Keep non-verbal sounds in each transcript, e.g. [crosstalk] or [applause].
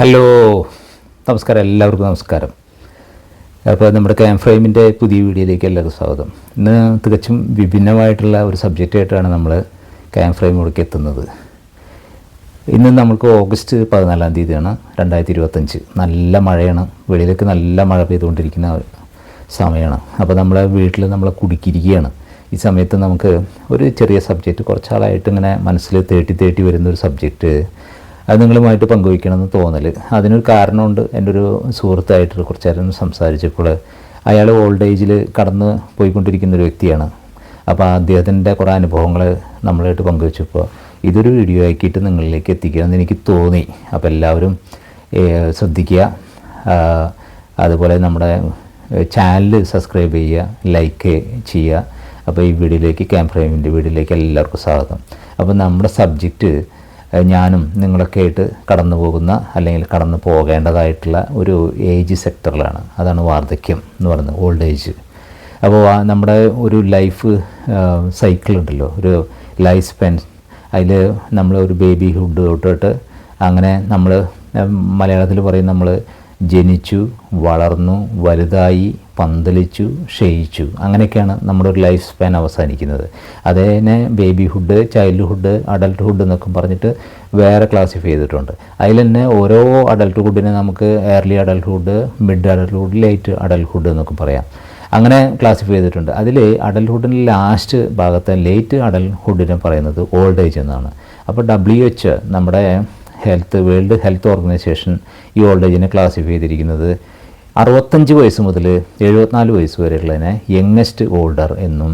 Hello. നമസ്കാരം എല്ലാവർക്കും നമസ്കാരം. അപ്പോൾ നമ്മുടെ ക്യാം ഫ്രെയിമിന്റെ പുതിയ വീഡിയോയിലേക്ക് എല്ലാവർക്കും സ്വാഗതം. ഇന്ന് തികച്ചും വിഭിന്നമായിട്ടുള്ള ഒരു സബ്ജക്റ്റായിട്ടാണ് നമ്മൾ ക്യാം ഫ്രെയിമിലേക്ക് എത്തുന്നത്. ഇന്ന് നമുക്ക് ഓഗസ്റ്റ് പതിനാലാം തീയതിയാണ് രണ്ടായിരത്തി ഇരുപത്തഞ്ച് നല്ല മഴയാണ്. വെളിയിലേക്ക് നല്ല മഴ പെയ്തുകൊണ്ടിരിക്കുന്ന സമയമാണ്. അപ്പോൾ നമ്മളെ വീട്ടിൽ നമ്മൾ കുടുക്കിയിരിക്കുകയാണ്. ഈ സമയത്ത് നമുക്ക് ഒരു ചെറിയ സബ്ജക്റ്റ് കുറച്ചാളായിട്ട് ഇങ്ങനെ മനസ്സിൽ തേട്ടി തേട്ടി വരുന്ന ഒരു സബ്ജക്റ്റ് അത് നിങ്ങളുമായിട്ട് പങ്കുവയ്ക്കണമെന്ന് തോന്നൽ അതിനൊരു കാരണമുണ്ട്. എന്റെ ഒരു സുഹൃത്തായിട്ട് കുറച്ച് നേരം സംസാരിച്ചപ്പോൾ അയാൾ ഓൾഡ് ഏജിൽ കടന്ന് പോയിക്കൊണ്ടിരിക്കുന്ന ഒരു വ്യക്തിയാണ്. അപ്പോൾ അദ്ദേഹത്തിന്റെ കുറേ അനുഭവങ്ങൾ നമ്മളായിട്ട് പങ്കുവച്ചപ്പോൾ ഇതൊരു വീഡിയോ ആക്കിയിട്ട് നിങ്ങളിലേക്ക് എത്തിക്കണമെന്ന് എനിക്ക് തോന്നി. അപ്പോൾ എല്ലാവരും ശ്രദ്ധിക്കുക. അതുപോലെ നമ്മുടെ ചാനൽ സബ്സ്ക്രൈബ് ചെയ്യുക ലൈക്ക് ചെയ്യുക. അപ്പോൾ ഈ വീഡിയോയിലേക്ക് ക്യാം ഫ്രെയിമിന്റെ വീഡിയോയിലേക്ക് എല്ലാവർക്കും സ്വാഗതം. അപ്പോൾ നമ്മുടെ സബ്ജക്റ്റ് ഞാനും നിങ്ങളൊക്കെ ആയിട്ട് കടന്നു പോകുന്ന അല്ലെങ്കിൽ കടന്നു പോകേണ്ടതായിട്ടുള്ള ഒരു ഏജ് സെക്ടറിലാണ് അതാണ് വാർദ്ധക്യം എന്ന് പറയുന്നത് ഓൾഡ് ഏജ് അപ്പോൾ നമ്മുടെ ഒരു ലൈഫ് സൈക്കിൾ ഉണ്ടല്ലോ. ഒരു ലൈഫ് സ്പാൻ അതിൽ നമ്മൾ ഒരു ബേബി ഹുഡ് തൊട്ടിട്ട് അങ്ങനെ നമ്മൾ മലയാളത്തിൽ പറയും നമ്മൾ ജനിച്ചു വളർന്നു വലുതായി പന്തലിച്ചു ക്ഷയിച്ചു. അങ്ങനെയൊക്കെയാണ് നമ്മുടെ ഒരു ലൈഫ് സ്പാൻ അവസാനിക്കുന്നത്. അതേനെ ബേബിഹുഡ് ചൈൽഡ്ഹുഡ് അഡൽട്ട്ഹുഡ് എന്നൊക്കെ പറഞ്ഞിട്ട് വേറെ ക്ലാസിഫൈ ചെയ്തിട്ടുണ്ട്. അതിൽ തന്നെ ഓരോ അഡൽട്ട്ഹുഡിനെ നമുക്ക് early adulthood mid adulthood late adulthood എന്നൊക്കെ പറയാം. അങ്ങനെ ക്ലാസിഫൈ ചെയ്തിട്ടുണ്ട്. അതിൽ അഡൽട്ട്ഹുഡിന്റെ ലാസ്റ്റ് ഭാഗത്തെ ലേറ്റ് അഡൽട്ട്ഹുഡിനെ പറയുന്നത് ഓൾഡ് ഏജ് എന്നാണ്. അപ്പോൾ ഡബ്ല്യു എച്ച് നമ്മുടെ ഹെൽത്ത് വേൾഡ് ഹെൽത്ത് ഓർഗനൈസേഷൻ ഈ ഓൾഡ് ഏജിനെ ക്ലാസിഫൈ ചെയ്തിരിക്കുന്നത് അറുപത്തഞ്ച് വയസ്സ് മുതൽ എഴുപത്തിനാല് വയസ്സ് വരെയുള്ളതിനെ യങ്ങസ്റ്റ് ഓൾഡർ എന്നും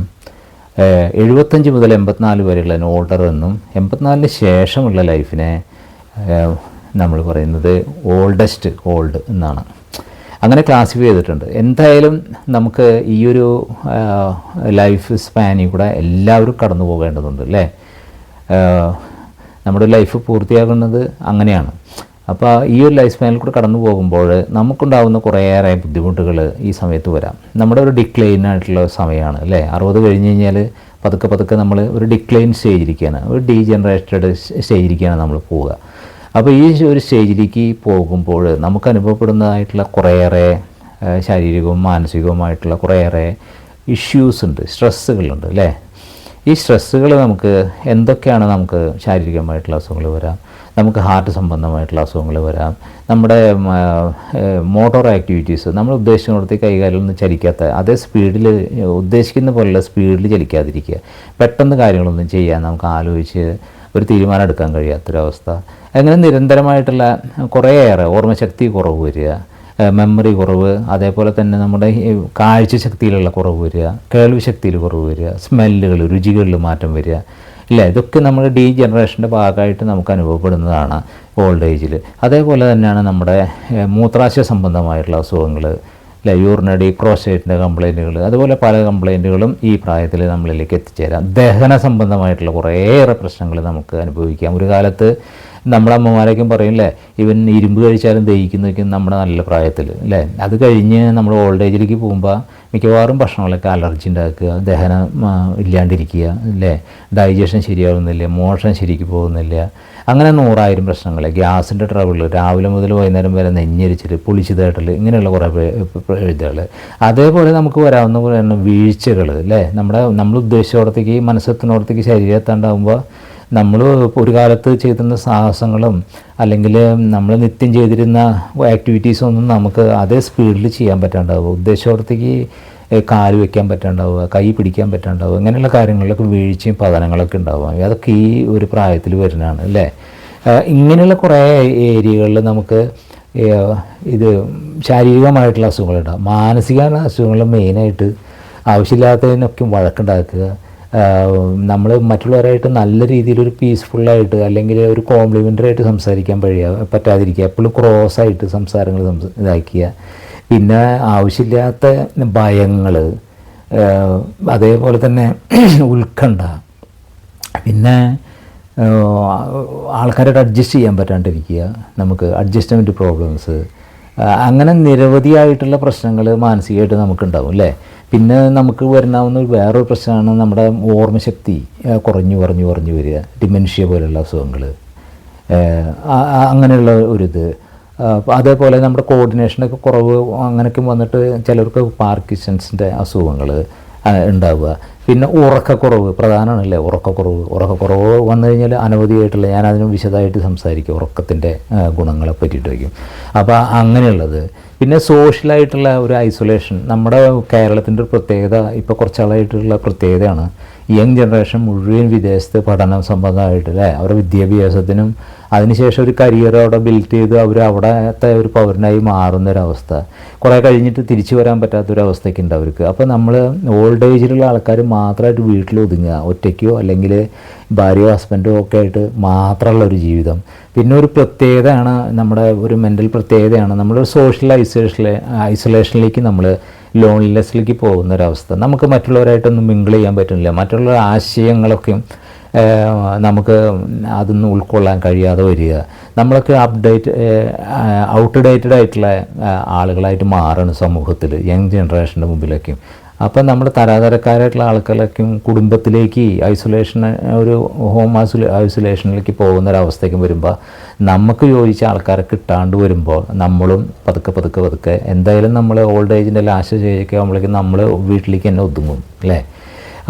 എഴുപത്തഞ്ച് മുതൽ എൺപത്തിനാല് വരെയുള്ളതിന് ഓൾഡർ എന്നും എൺപത്തിനാലിന് ശേഷമുള്ള ലൈഫിനെ നമ്മൾ പറയുന്നത് ഓൾഡസ്റ്റ് ഓൾഡ് എന്നാണ്. അങ്ങനെ ക്ലാസിഫൈ ചെയ്തിട്ടുണ്ട്. എന്തായാലും നമുക്ക് ഈ ഒരു ലൈഫ് സ്പാനിൽ കൂടെ എല്ലാവരും കടന്നു പോകേണ്ടതുണ്ട് അല്ലേ നമ്മുടെ ലൈഫ് പൂർത്തിയാകുന്നത് അങ്ങനെയാണ്. അപ്പോൾ ഈ ഒരു ലൈഫ് സ്പാനിൽ കൂടെ കടന്നു പോകുമ്പോൾ നമുക്കുണ്ടാകുന്ന കുറേയേറെ ബുദ്ധിമുട്ടുകൾ ഈ സമയത്ത് വരാം. നമ്മുടെ ഒരു ഡിക്ലൈൻ ആയിട്ടുള്ള സമയമാണ് അല്ലേ? അറുപത് കഴിഞ്ഞ് കഴിഞ്ഞാൽ പതുക്കെ പതുക്കെ നമ്മൾ ഒരു ഡിക്ലൈൻ സ്റ്റേജിരിക്കുകയാണ് ഒരു ഡീജനറേറ്റഡ് സ്റ്റേജിരിക്കുകയാണ് നമ്മൾ പോവുക. അപ്പോൾ ഈ ഒരു സ്റ്റേജിലേക്ക് പോകുമ്പോൾ നമുക്ക് അനുഭവപ്പെടുന്നതായിട്ടുള്ള കുറേയേറെ ശാരീരികവും മാനസികവുമായിട്ടുള്ള കുറേയേറെ ഇഷ്യൂസ് ഉണ്ട് സ്ട്രെസ്സുകളുണ്ട് അല്ലേ? ഈ സ്ട്രെസ്സുകൾ നമുക്ക് എന്തൊക്കെയാണ് നമുക്ക് ശാരീരികമായിട്ടുള്ള അസുഖങ്ങൾ വരാം? നമുക്ക് ഹാർട്ട് സംബന്ധമായിട്ടുള്ള അസുഖങ്ങൾ വരാം. നമ്മുടെ മോട്ടോർ ആക്ടിവിറ്റീസ് നമ്മൾ ഉദ്ദേശിക്കുന്നിടത്ത് കൈകാലൊന്നും ചലിക്കാത്ത അതേ സ്പീഡിൽ ഉദ്ദേശിക്കുന്ന പോലുള്ള സ്പീഡിൽ ചലിക്കാതിരിക്കുക. പെട്ടെന്ന് കാര്യങ്ങളൊന്നും ചെയ്യാൻ നമുക്ക് ആലോചിച്ച് ഒരു തീരുമാനം എടുക്കാൻ കഴിയാത്തൊരവസ്ഥ. അങ്ങനെ നിരന്തരമായിട്ടുള്ള കുറേയേറെ ഓർമ്മശക്തി കുറവ് വരിക. മെമ്മറി കുറവ് അതേപോലെ തന്നെ നമ്മുടെ കാഴ്ച ശക്തിയിലുള്ള കുറവ് വരിക കേൾവി ശക്തിയിൽ കുറവ് വരിക സ്മെല്ലുകൾ രുചികളിൽ മാറ്റം വരിക ഇല്ല? ഇതൊക്കെ നമ്മുടെ ഡീ ജനറേഷന്റെ ഭാഗമായിട്ട് നമുക്ക് അനുഭവപ്പെടുന്നതാണ് ഓൾഡ് ഏജിൽ അതേപോലെ തന്നെയാണ് നമ്മുടെ മൂത്രാശയ സംബന്ധമായിട്ടുള്ള അസുഖങ്ങൾ അല്ലെ യൂറിനടി ക്രോസൈറ്റിന്റെ കംപ്ലൈന്റുകൾ അതുപോലെ പല കംപ്ലൈന്റുകളും ഈ പ്രായത്തിൽ നമ്മളിലേക്ക് എത്തിച്ചേരാം. ദഹന സംബന്ധമായിട്ടുള്ള കുറേയേറെ പ്രശ്നങ്ങൾ നമുക്ക് അനുഭവിക്കാം. ഒരു കാലത്ത് നമ്മുടെ അമ്മമാരൊക്കെ പറയില്ലേ ഇവൻ ഇരുമ്പ് കഴിച്ചാലും ദഹിക്കുന്നതൊക്കെ നമ്മുടെ നല്ല പ്രായത്തിൽ അല്ലേ? അത് കഴിഞ്ഞ് നമ്മൾ ഓൾഡ് ഏജിലേക്ക് പോകുമ്പോൾ മിക്കവാറും ഭക്ഷണങ്ങളൊക്കെ അലർജി ഉണ്ടാക്കുക ദഹനം ഇല്ലാണ്ടിരിക്കുക അല്ലേ? ഡൈജഷൻ ശരിയാവുന്നില്ല മോഷൻ ശരിക്ക് പോകുന്നില്ല. അങ്ങനെ നൂറായിരം പ്രശ്നങ്ങൾ ഗ്യാസിന്റെ ട്രബിൾ രാവിലെ മുതൽ വൈകുന്നേരം വരെ നെഞ്ഞരിച്ചിൽ തേട്ടൽ ഇങ്ങനെയുള്ള കുറേ എഴുതുകൾ അതേപോലെ നമുക്ക് വരാവുന്ന കുറേ വീഴ്ചകൾ അല്ലേ? നമ്മുടെ നമ്മൾ ഉദ്ദേശിച്ചോടത്തേക്ക് മനസ്സെത്തുന്നിടത്തേക്ക് ശരീരം എത്താണ്ടാകുമ്പോൾ നമ്മൾ ഒരു കാലത്ത് ചെയ്തിരുന്ന സാഹസങ്ങളും അല്ലെങ്കിൽ നമ്മൾ നിത്യം ചെയ്തിരുന്ന ആക്ടിവിറ്റീസും ഒന്നും നമുക്ക് അതേ സ്പീഡിൽ ചെയ്യാൻ പറ്റാണ്ടാവുക. ഉദ്ദേശത്തോടത്തേക്ക് കാൽ വയ്ക്കാൻ പറ്റാണ്ടാവുക കൈ പിടിക്കാൻ പറ്റാണ്ടാവുക ഇങ്ങനെയുള്ള കാര്യങ്ങളിലൊക്കെ വീഴ്ചയും പതനങ്ങളൊക്കെ ഉണ്ടാവുക. അതൊക്കെ ഈ ഒരു പ്രായത്തിൽ വരുന്നതാണ് അല്ലേ? ഇങ്ങനെയുള്ള കുറേ ഏരിയകളിൽ നമുക്ക് ഇത് ശാരീരികമായിട്ടുള്ള അസുഖങ്ങളുണ്ടാകും മാനസിക അസുഖങ്ങൾ മെയിനായിട്ട് ആവശ്യമില്ലാത്തതിനൊക്കെ വഴക്കുണ്ടാക്കുക. നമ്മൾ മറ്റുള്ളവരായിട്ട് നല്ല രീതിയിൽ ഒരു പീസ്ഫുള്ളായിട്ട് അല്ലെങ്കിൽ ഒരു കോംപ്ലിമെന്ററി ആയിട്ട് സംസാരിക്കാൻ കഴിയുക പറ്റാതിരിക്കുക. എപ്പോഴും ക്രോസ് ആയിട്ട് സംസാരങ്ങൾ സംസ ഇതാക്കുക പിന്നെ ആവശ്യമില്ലാത്ത ഭയങ്ങൾ അതേപോലെ തന്നെ [clears throat] ഉത്കണ്ഠ. പിന്നെ ആൾക്കാരായിട്ട് അഡ്ജസ്റ്റ് ചെയ്യാൻ പറ്റാണ്ടിരിക്കുക. നമുക്ക് അഡ്ജസ്റ്റ്മെന്റ് പ്രോബ്ലംസ് അങ്ങനെ നിരവധിയായിട്ടുള്ള പ്രശ്നങ്ങൾ മാനസികമായിട്ട് നമുക്കുണ്ടാവും അല്ലേ? പിന്നെ നമുക്ക് വരുന്നാവുന്ന വേറൊരു പ്രശ്നമാണ് നമ്മുടെ ഓർമ്മശക്തി കുറഞ്ഞു കുറഞ്ഞു കുറഞ്ഞു വരിക. ഡിമെൻഷ്യ പോലുള്ള അസുഖങ്ങൾ അങ്ങനെയുള്ള ഒരിത്. അതേപോലെ നമ്മുടെ കോർഡിനേഷനൊക്കെ കുറവ് അങ്ങനെയൊക്കെ വന്നിട്ട് ചിലർക്ക് പാർക്കിസൺസിന്റെ അസുഖങ്ങൾ ഉണ്ടാവുക. പിന്നെ ഉറക്കക്കുറവ് പ്രധാനമാണല്ലേ ഉറക്കക്കുറവ്. ഉറക്കക്കുറവ് വന്നു കഴിഞ്ഞാൽ അനവധിയായിട്ടുള്ള ഞാൻ അതിന് വിശദമായിട്ട് സംസാരിക്കും ഉറക്കത്തിന്റെ ഗുണങ്ങളെ പറ്റിയിട്ട് വയ്ക്കും അപ്പോൾ അങ്ങനെയുള്ളത്. പിന്നെ സോഷ്യലായിട്ടുള്ള ഒരു ഐസൊലേഷൻ നമ്മുടെ കേരളത്തിന്റെ ഒരു പ്രത്യേകത ഇപ്പോൾ കുറച്ചാളായിട്ടുള്ള പ്രത്യേകതയാണ്. യങ് ജനറേഷൻ മുഴുവൻ വിദേശത്ത് പഠനം സംബന്ധമായിട്ട് അല്ലേ? അവരുടെ വിദ്യാഭ്യാസത്തിനും അതിനുശേഷം ഒരു കരിയർ അവിടെ ബിൽഡ് ചെയ്ത് അവർ അവിടത്തെ ഒരു പൗരനായി മാറുന്ന ഒരവസ്ഥ കുറേ കഴിഞ്ഞിട്ട് തിരിച്ചു വരാൻ പറ്റാത്തൊരവസ്ഥയ്ക്ക് ഉണ്ട് അവർക്ക്. അപ്പോൾ നമ്മൾ ഓൾഡ് ഏജിലുള്ള ആൾക്കാർ മാത്രമായിട്ട് വീട്ടിൽ ഒതുങ്ങുക ഒറ്റയ്ക്കോ അല്ലെങ്കിൽ ഭാര്യയോ ഹസ്ബൻഡോ ഒക്കെ ആയിട്ട് മാത്രമുള്ള ഒരു ജീവിതം. പിന്നെ ഒരു പ്രത്യേകതയാണ് നമ്മുടെ ഒരു മെന്റൽ പ്രത്യേകതയാണ് നമ്മൾ സോഷ്യൽ ഐസൊലേഷനിലെ ഐസൊലേഷനിലേക്ക് നമ്മൾ ലോൺലെസ്സിലേക്ക് പോകുന്ന ഒരവസ്ഥ നമുക്ക് മറ്റുള്ളവരായിട്ടൊന്നും മിങ്കിൾ ചെയ്യാൻ പറ്റുന്നില്ല. മറ്റുള്ള ആശയങ്ങളൊക്കെയും നമുക്ക് അതൊന്നും ഉൾക്കൊള്ളാൻ കഴിയാതെ വരിക. നമ്മളൊക്കെ അപ്ഡേറ്റ് ഔട്ട് ഡേറ്റഡ് ആയിട്ടുള്ള ആളുകളായിട്ട് മാറണം സമൂഹത്തിൽ യങ് ജനറേഷന്റെ മുമ്പിലേക്കും. അപ്പം നമ്മൾ തരാതരക്കാരായിട്ടുള്ള ആൾക്കാരിലേക്കും കുടുംബത്തിലേക്ക് ഐസൊലേഷൻ ഒരു ഹോം ഐസൊലേ ഐസൊലേഷനിലേക്ക് പോകുന്ന ഒരവസ്ഥയ്ക്ക് വരുമ്പോൾ നമുക്ക് യോജിച്ച ആൾക്കാരെ കിട്ടാണ്ട് വരുമ്പോൾ നമ്മളും പതുക്കെ പതുക്കെ പതുക്കെ എന്തായാലും നമ്മൾ ഓൾഡ് ഏജിന്റെ ലാസ്റ്റ് സ്റ്റേജൊക്കെ ആകുമ്പോഴേക്കും നമ്മൾ വീട്ടിലേക്ക് തന്നെ ഒതുങ്ങും അല്ലേ?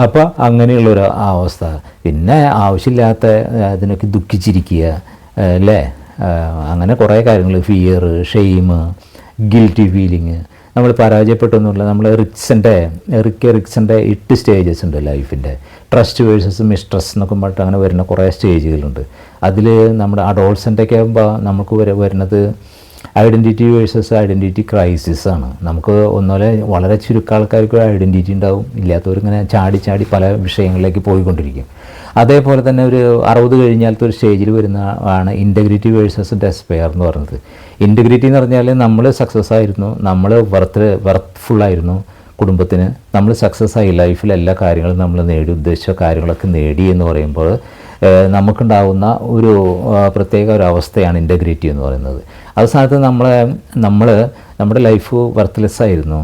അപ്പോൾ അങ്ങനെയുള്ളൊരു അവസ്ഥ. പിന്നെ ആവശ്യമില്ലാത്ത അതിനൊക്കെ ദുഃഖിച്ചിരിക്കുക അല്ലേ? അങ്ങനെ കുറേ കാര്യങ്ങൾ ഫിയർ ഷെയിം ഗിൽറ്റി ഫീലിങ് നമ്മൾ പരാജയപ്പെട്ടു എന്നുള്ള നമ്മൾ റിക്സിന്റെ റിക്ക് റിക്സിന്റെ എട്ട് സ്റ്റേജസ് ഉണ്ട് ലൈഫിന്റെ. ട്രസ്റ്റ് വേഴ്സസ് മിസ്ട്രസ് എന്നൊക്കെ പറഞ്ഞിട്ട് അങ്ങനെ വരുന്ന കുറേ സ്റ്റേജുകളുണ്ട് അതിൽ നമ്മുടെ അഡോൾസിന്റെയൊക്കെ ആകുമ്പോൾ നമുക്ക് വര വരുന്നത് ഐഡന്റിറ്റി വേഴ്സസ് ഐഡന്റിറ്റി ക്രൈസിസ് ആണ്. നമുക്ക് ഒന്നുപോലെ വളരെ ചുരുക്കം ആൾക്കാർക്ക് ഐഡന്റിറ്റി ഉണ്ടാവും. ഇല്ലാത്തവർ ഇങ്ങനെ ചാടി ചാടി പല വിഷയങ്ങളിലേക്ക് പോയിക്കൊണ്ടിരിക്കും. അതേപോലെ തന്നെ ഒരു അറുപത് കഴിഞ്ഞാലത്തെ ഒരു സ്റ്റേജിൽ വരുന്ന ആണ് ഇന്റഗ്രിറ്റി വേഴ്സസ് ഡെസ്പെയർ എന്ന് പറയുന്നത്. ഇന്റഗ്രിറ്റി എന്ന് പറഞ്ഞാൽ നമ്മൾ സക്സസ് ആയിരുന്നു നമ്മൾ വർത്ത് വർത്ത്ഫുള്ളായിരുന്നു കുടുംബത്തിന്. നമ്മൾ സക്സസ് ആയി ലൈഫിൽ എല്ലാ കാര്യങ്ങളും നമ്മൾ നേടി ഉദ്ദേശിച്ച കാര്യങ്ങളൊക്കെ നേടി എന്ന് പറയുമ്പോൾ നമുക്കുണ്ടാവുന്ന ഒരു പ്രത്യേക ഒരു അവസ്ഥയാണ് ഇന്റഗ്രിറ്റി എന്ന് പറയുന്നത്. അത് സ്ഥാനത്ത് നമ്മളെ നമ്മൾ നമ്മുടെ ലൈഫ് വർത്ത്ലെസ് ആയിരുന്നു.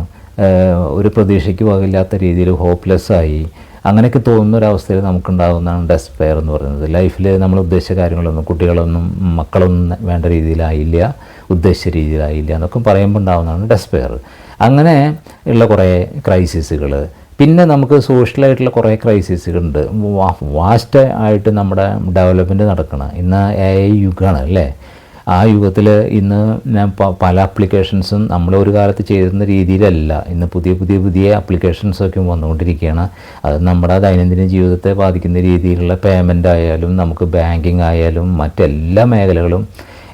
ഒരു പ്രതീക്ഷയ്ക്ക് വകയില്ലാത്ത രീതിയിൽ ഹോപ്പ്ലെസ് ആയി. അങ്ങനെയൊക്കെ തോന്നുന്ന ഒരവസ്ഥയിൽ നമുക്കുണ്ടാകുന്നതാണ് ഡെസ്പെയർ എന്ന് പറയുന്നത്. ലൈഫിൽ നമ്മൾ ഉദ്ദേശിച്ച കാര്യങ്ങളൊന്നും കുട്ടികളൊന്നും മക്കളൊന്നും വേണ്ട രീതിയിലായില്ല ഉദ്ദേശിച്ച രീതിയിലായില്ല എന്നൊക്കെ പറയുമ്പോൾ ഉണ്ടാകുന്നതാണ് ഡെസ്പെയർ അങ്ങനെ ഉള്ള കുറേ ക്രൈസിസുകൾ പിന്നെ നമുക്ക് സോഷ്യലായിട്ടുള്ള കുറേ ക്രൈസിസുകളുണ്ട് വാസ്റ്റ് ആയിട്ട് നമ്മുടെ ഡെവലപ്മെന്റ് നടക്കണം. ഇന്ന് എ ഐ യുഗമാണ് അല്ലേ? ആ യുഗത്തിൽ ഇന്ന് ഞാൻ പല ആപ്ലിക്കേഷൻസും നമ്മൾ ഒരു കാലത്ത് ചെയ്തിരുന്ന രീതിയിലല്ല. ഇന്ന് പുതിയ പുതിയ പുതിയ ആപ്ലിക്കേഷൻസൊക്കെ വന്നുകൊണ്ടിരിക്കുകയാണ്. അത് നമ്മുടെ ദൈനംദിന ജീവിതത്തെ ബാധിക്കുന്ന രീതിയിലുള്ള പേയ്മെന്റ് ആയാലും നമുക്ക് ബാങ്കിങ് ആയാലും മറ്റെല്ലാ മേഖലകളും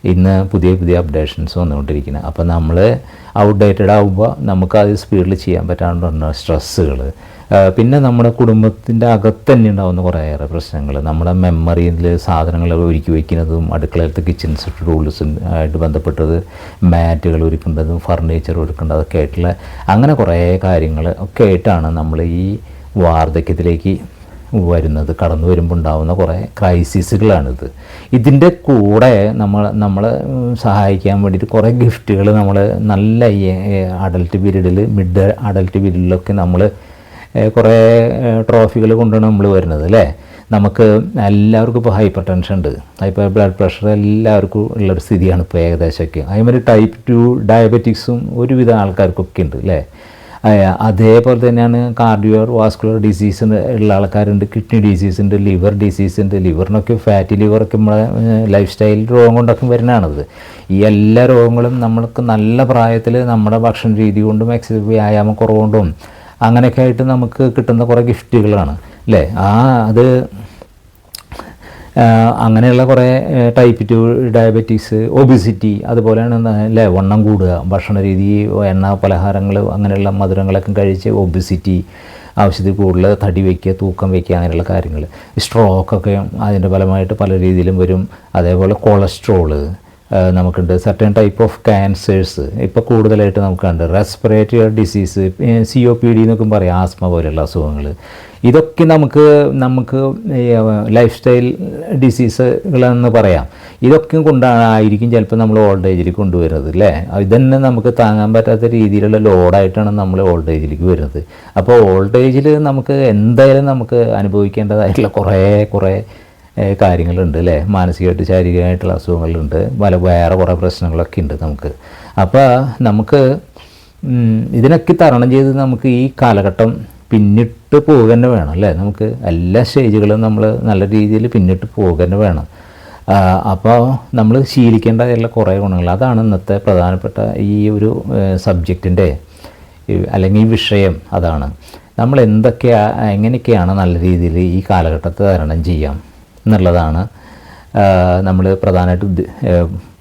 ഇന്ന് പുതിയ പുതിയ അപ്ഡേഷൻസ് വന്നുകൊണ്ടിരിക്കുന്നത് അപ്പോൾ നമ്മൾ ഔട്ട്ഡേറ്റഡ് ആകുമ്പോൾ നമുക്ക് അത് സ്പീഡിൽ ചെയ്യാൻ പറ്റാണ്ടുണ്ട് സ്ട്രെസ്സുകൾ പിന്നെ നമ്മുടെ കുടുംബത്തിന്റെ അകത്ത് തന്നെ ഉണ്ടാകുന്ന കുറേയേറെ പ്രശ്നങ്ങൾ. നമ്മുടെ മെമ്മറിയിൽ സാധനങ്ങൾ ഒരുക്കി വയ്ക്കുന്നതും അടുക്കളയിലത്തെ സെറ്റ് റൂൾസും ആയിട്ട് ബന്ധപ്പെട്ടത് മാറ്റുകൾ ഒരുക്കേണ്ടതും ഫർണിച്ചർ ഒരുക്കേണ്ടതൊക്കെ ആയിട്ടുള്ള അങ്ങനെ കുറേ കാര്യങ്ങൾ ഒക്കെ ആയിട്ടാണ് നമ്മൾ ഈ വാർദ്ധക്യത്തിലേക്ക് വരുന്നത്. കടന്നു വരുമ്പോൾ ഉണ്ടാകുന്ന കുറേ ക്രൈസിസുകളാണിത് ഇതിന്റെ കൂടെ നമ്മൾ നമ്മളെ സഹായിക്കാൻ വേണ്ടിയിട്ട് കുറേ ഗിഫ്റ്റുകൾ നമ്മൾ നല്ല അഡൽട്ട് പീരീഡിൽ മിഡ് അഡൽട്ട് പീരീഡിലൊക്കെ നമ്മൾ കുറേ ട്രോഫികൾ കൊണ്ടാണ് നമ്മൾ വരുന്നത് അല്ലേ? നമുക്ക് എല്ലാവർക്കും ഇപ്പോൾ ഹൈപ്പർ ടെൻഷൻ ഉണ്ട്. ഹൈപ്പർ ബ്ലഡ് പ്രഷർ എല്ലാവർക്കും ഉള്ളൊരു സ്ഥിതിയാണ് ഇപ്പോൾ ഏകദേശമൊക്കെ. അതേമാതിരി ടൈപ്പ് ടു ഡയബറ്റിക്സും ഒരുവിധ ആൾക്കാർക്കൊക്കെ ഉണ്ട് അല്ലേ? അതേപോലെ തന്നെയാണ് കാർഡിയോ വാസ്കുലർ ഡിസീസ് ഉള്ള ആൾക്കാരുണ്ട് കിഡ്നി ഡിസീസ് ഉണ്ട് ലിവർ ഡിസീസ് ഉണ്ട്. ലിവറിനൊക്കെ ഫാറ്റി ലിവറൊക്കെ നമ്മളെ ലൈഫ് സ്റ്റൈൽ രോഗം കൊണ്ടൊക്കെ വരുന്നതാണത്. ഈ എല്ലാ രോഗങ്ങളും നമ്മൾക്ക് നല്ല പ്രായത്തിൽ നമ്മുടെ ഭക്ഷണ രീതി കൊണ്ടും എക്സസൈസ് വ്യായാമം കുറവുകൊണ്ടും അങ്ങനെയൊക്കെ ആയിട്ട് നമുക്ക് കിട്ടുന്ന കുറേ ഗിഫ്റ്റുകളാണ് അല്ലേ? ആ അത് അങ്ങനെയുള്ള കുറേ ടൈപ്പ് ടു ഡയബറ്റീസ് ഒബിസിറ്റി അതുപോലെയാണ് അല്ലേ? വണ്ണം കൂടുക ഭക്ഷണ രീതി എണ്ണ പലഹാരങ്ങൾ അങ്ങനെയുള്ള മധുരങ്ങളൊക്കെ കഴിച്ച് ഒബിസിറ്റി ആവശ്യത്തിൽ കൂടുതൽ തടി വയ്ക്കുക തൂക്കം വയ്ക്കുക അങ്ങനെയുള്ള കാര്യങ്ങൾ. സ്ട്രോക്കൊക്കെ അതിന്റെ ഫലമായിട്ട് പല രീതിയിലും വരും. അതേപോലെ കൊളസ്ട്രോൾ നമുക്കുണ്ട്. സർട്ടൻ ടൈപ്പ് ഓഫ് ക്യാൻസേഴ്സ് ഇപ്പോൾ കൂടുതലായിട്ട് നമുക്കുണ്ട്. Respiratory disease C O P D എന്നൊക്കെ പറയും ആസ്മ പോലെയുള്ള അസുഖങ്ങൾ. ഇതൊക്കെ നമുക്ക് നമുക്ക് ലൈഫ് സ്റ്റൈൽ ഡിസീസുകളെന്ന് പറയാം. ഇതൊക്കെ കൊണ്ടായിരിക്കും ചിലപ്പോൾ നമ്മൾ ഓൾഡ് ഏജിൽ കൊണ്ടുവരുന്നത് അല്ലേ ഇതന്നെ നമുക്ക് താങ്ങാൻ പറ്റാത്ത രീതിയിലുള്ള ലോഡായിട്ടാണ് നമ്മൾ ഓൾഡ് ഏജിലേക്ക് വരുന്നത്. അപ്പോൾ ഓൾഡ് ഏജിൽ നമുക്ക് എന്തായാലും നമുക്ക് അനുഭവിക്കേണ്ടതായിട്ടുള്ള കുറേ കുറേ കാര്യങ്ങളുണ്ട് അല്ലേ? മാനസികമായിട്ട് ശാരീരികമായിട്ടുള്ള അസുഖങ്ങളുണ്ട് പല വേറെ കുറേ പ്രശ്നങ്ങളൊക്കെ ഉണ്ട് നമുക്ക്. അപ്പോൾ നമുക്ക് ഇതിനൊക്കെ തരണം ചെയ്ത് നമുക്ക് ഈ കാലഘട്ടം പിന്നിട്ട് പോവുക തന്നെ വേണം അല്ലേ? നമുക്ക് എല്ലാ സ്റ്റേജുകളും നമ്മൾ നല്ല രീതിയിൽ പിന്നിട്ട് പോവുക തന്നെ വേണം അപ്പോൾ നമ്മൾ ശീലിക്കേണ്ടതായുള്ള കുറേ ഗുണങ്ങൾ. അതാണ് ഇന്നത്തെ പ്രധാനപ്പെട്ട ഈ ഒരു സബ്ജക്റ്റിന്റെ അല്ലെങ്കിൽ ഈ വിഷയം അതാണ്. നമ്മൾ എന്തൊക്കെയാ എങ്ങനെയൊക്കെയാണ് നല്ല രീതിയിൽ ഈ കാലഘട്ടത്തെ തരണം ചെയ്യാം? എന്നുള്ളതാണ് നമ്മൾ പ്രധാനമായിട്ട്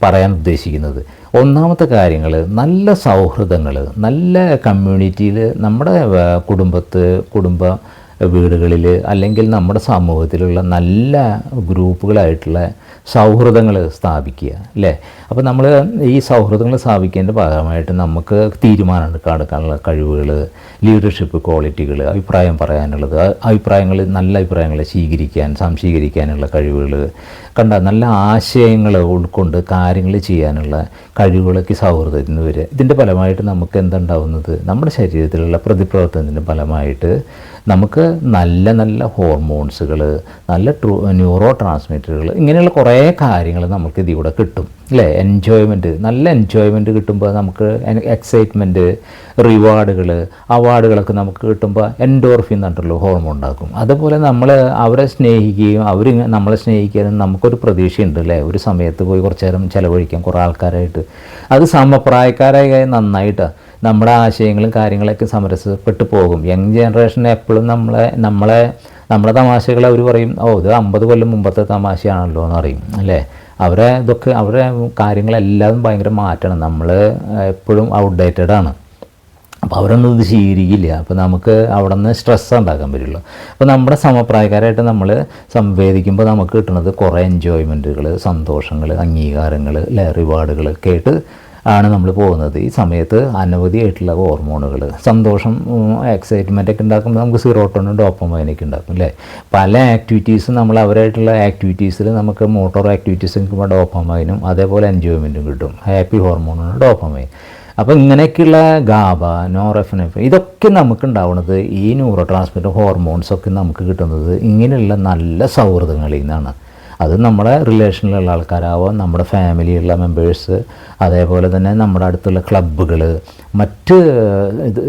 പറയാൻ ഉദ്ദേശിക്കുന്നത്. ഒന്നാമത്തെ കാര്യങ്ങൾ നല്ല സൗഹൃദങ്ങൾ നല്ല കമ്മ്യൂണിറ്റിയിൽ നമ്മുടെ കുടുംബത്ത് കുടുംബ വീടുകളിൽ അല്ലെങ്കിൽ നമ്മുടെ സമൂഹത്തിലുള്ള നല്ല ഗ്രൂപ്പുകളായിട്ടുള്ള സൗഹൃദങ്ങൾ സ്ഥാപിക്കുക അല്ലേ? അപ്പോൾ നമ്മൾ ഈ സൗഹൃദങ്ങൾ സ്ഥാപിക്കേണ്ട ഭാഗമായിട്ട് നമുക്ക് തീരുമാനം എടുക്കാനുള്ള കഴിവുകൾ ലീഡർഷിപ്പ് ക്വാളിറ്റികൾ അഭിപ്രായം പറയാനുള്ളത് അഭിപ്രായങ്ങൾ നല്ല അഭിപ്രായങ്ങൾ സ്വീകരിക്കാൻ സംശീകരിക്കാനുള്ള കഴിവുകൾ കണ്ട നല്ല ആശയങ്ങൾ ഉൾക്കൊണ്ട് കാര്യങ്ങൾ ചെയ്യാനുള്ള കഴിവുകളൊക്കെ സൗഹൃദത്തിൽ നിന്ന് വരിക. ഇതിന്റെ ഫലമായിട്ട് നമുക്ക് എന്തുണ്ടാവുന്നത്? നമ്മുടെ ശരീരത്തിലുള്ള പ്രതിപ്രവർത്തനത്തിന്റെ ഫലമായിട്ട് നമുക്ക് നല്ല നല്ല ഹോർമോൺസുകൾ നല്ല ട്രൂ ന്യൂറോ ട്രാൻസ്മിറ്ററുകൾ ഇങ്ങനെയുള്ള കുറേ കാര്യങ്ങൾ നമുക്ക് ഇതിലൂടെ കിട്ടും അല്ലേ? എൻജോയ്മെന്റ് നല്ല എൻജോയ്മെന്റ് കിട്ടുമ്പോൾ നമുക്ക് എക്സൈറ്റ്മെന്റ് റിവാർഡുകൾ അവാർഡുകളൊക്കെ നമുക്ക് കിട്ടുമ്പോൾ എൻഡോർഫിൻ എന്നിട്ടുള്ള ഹോർമോൺ ഉണ്ടാക്കും. അതുപോലെ നമ്മൾ അവരെ സ്നേഹിക്കുകയും അവർ നമ്മളെ സ്നേഹിക്കാനും നമുക്കൊരു പ്രതീക്ഷയുണ്ട് അല്ലേ? ഒരു സമയത്ത് പോയി കുറച്ച് നേരം ചിലവഴിക്കാം കുറേ ആൾക്കാരായിട്ട്. അത് സമപ്രായക്കാരായി നന്നായിട്ട്. നമ്മുടെ ആശയങ്ങളും കാര്യങ്ങളൊക്കെ സമരസപ്പെട്ട് പോകും. യങ് ജനറേഷൻ എപ്പോഴും നമ്മളെ നമ്മളെ നമ്മുടെ തമാശകൾ അവർ പറയും ഓ ഇത് അമ്പത് കൊല്ലം മുമ്പത്തെ തമാശയാണല്ലോ എന്ന് പറയും അല്ലേ? അവരെ ഇതൊക്കെ അവരുടെ കാര്യങ്ങളെല്ലാം ഭയങ്കര മാറ്റണം നമ്മൾ എപ്പോഴും ഔട്ട്ഡേറ്റഡ് ആണ്. അപ്പോൾ അവരൊന്നും ഇത് ശീലിക്കില്ല. അപ്പോൾ നമുക്ക് അവിടെ നിന്ന് സ്ട്രെസ് ഉണ്ടാക്കാൻ പറ്റുള്ളൂ. അപ്പോൾ നമ്മുടെ സമപ്രായക്കാരായിട്ട് നമ്മൾ സംവേദിക്കുമ്പോൾ നമുക്ക് കിട്ടുന്നത് കുറേ എൻജോയ്മെന്റുകൾ സന്തോഷങ്ങൾ അംഗീകാരങ്ങൾ അല്ലെ? റിവാർഡുകൾ ഒക്കെ ആയിട്ട് ആണ് നമ്മൾ പോകുന്നത്. ഈ സമയത്ത് അനവധിയായിട്ടുള്ള ഹോർമോണുകൾ സന്തോഷം എക്സൈറ്റ്മെന്റ് ഒക്കെ ഉണ്ടാക്കുമ്പോൾ നമുക്ക് സീറോട്ടോണും ഡോപ്പമൈനൊക്കെ ഉണ്ടാക്കും അല്ലേ? പല ആക്ടിവിറ്റീസും നമ്മൾ അവരായിട്ടുള്ള ആക്ടിവിറ്റീസിൽ നമുക്ക് മോട്ടോർ ആക്ടിവിറ്റീസ് കിട്ടുമ്പോൾ ഡോപ്പമൈനും അതേപോലെ എൻജോയ്മെന്റും കിട്ടും. ഹാപ്പി ഹോർമോണാണ് ഡോപ്പമൈൻ അപ്പോൾ ഇങ്ങനെയൊക്കെയുള്ള ഗാബ നോറഫിനഫ് ഇതൊക്കെ നമുക്ക് ഉണ്ടാവുന്നത് ഈ ന്യൂറോ ട്രാൻസ്മിറ്റർ ഹോർമോൺസ് ഒക്കെ നമുക്ക് കിട്ടുന്നത് ഇങ്ങനെയുള്ള നല്ല സൗഹൃദങ്ങളിൽ നിന്നാണ്. അത് നമ്മുടെ റിലേഷനിലുള്ള ആൾക്കാരാവാം നമ്മുടെ ഫാമിലിയുള്ള മെമ്പേഴ്സ് അതേപോലെ തന്നെ നമ്മുടെ അടുത്തുള്ള ക്ലബ്ബുകൾ മറ്റ് ഇത്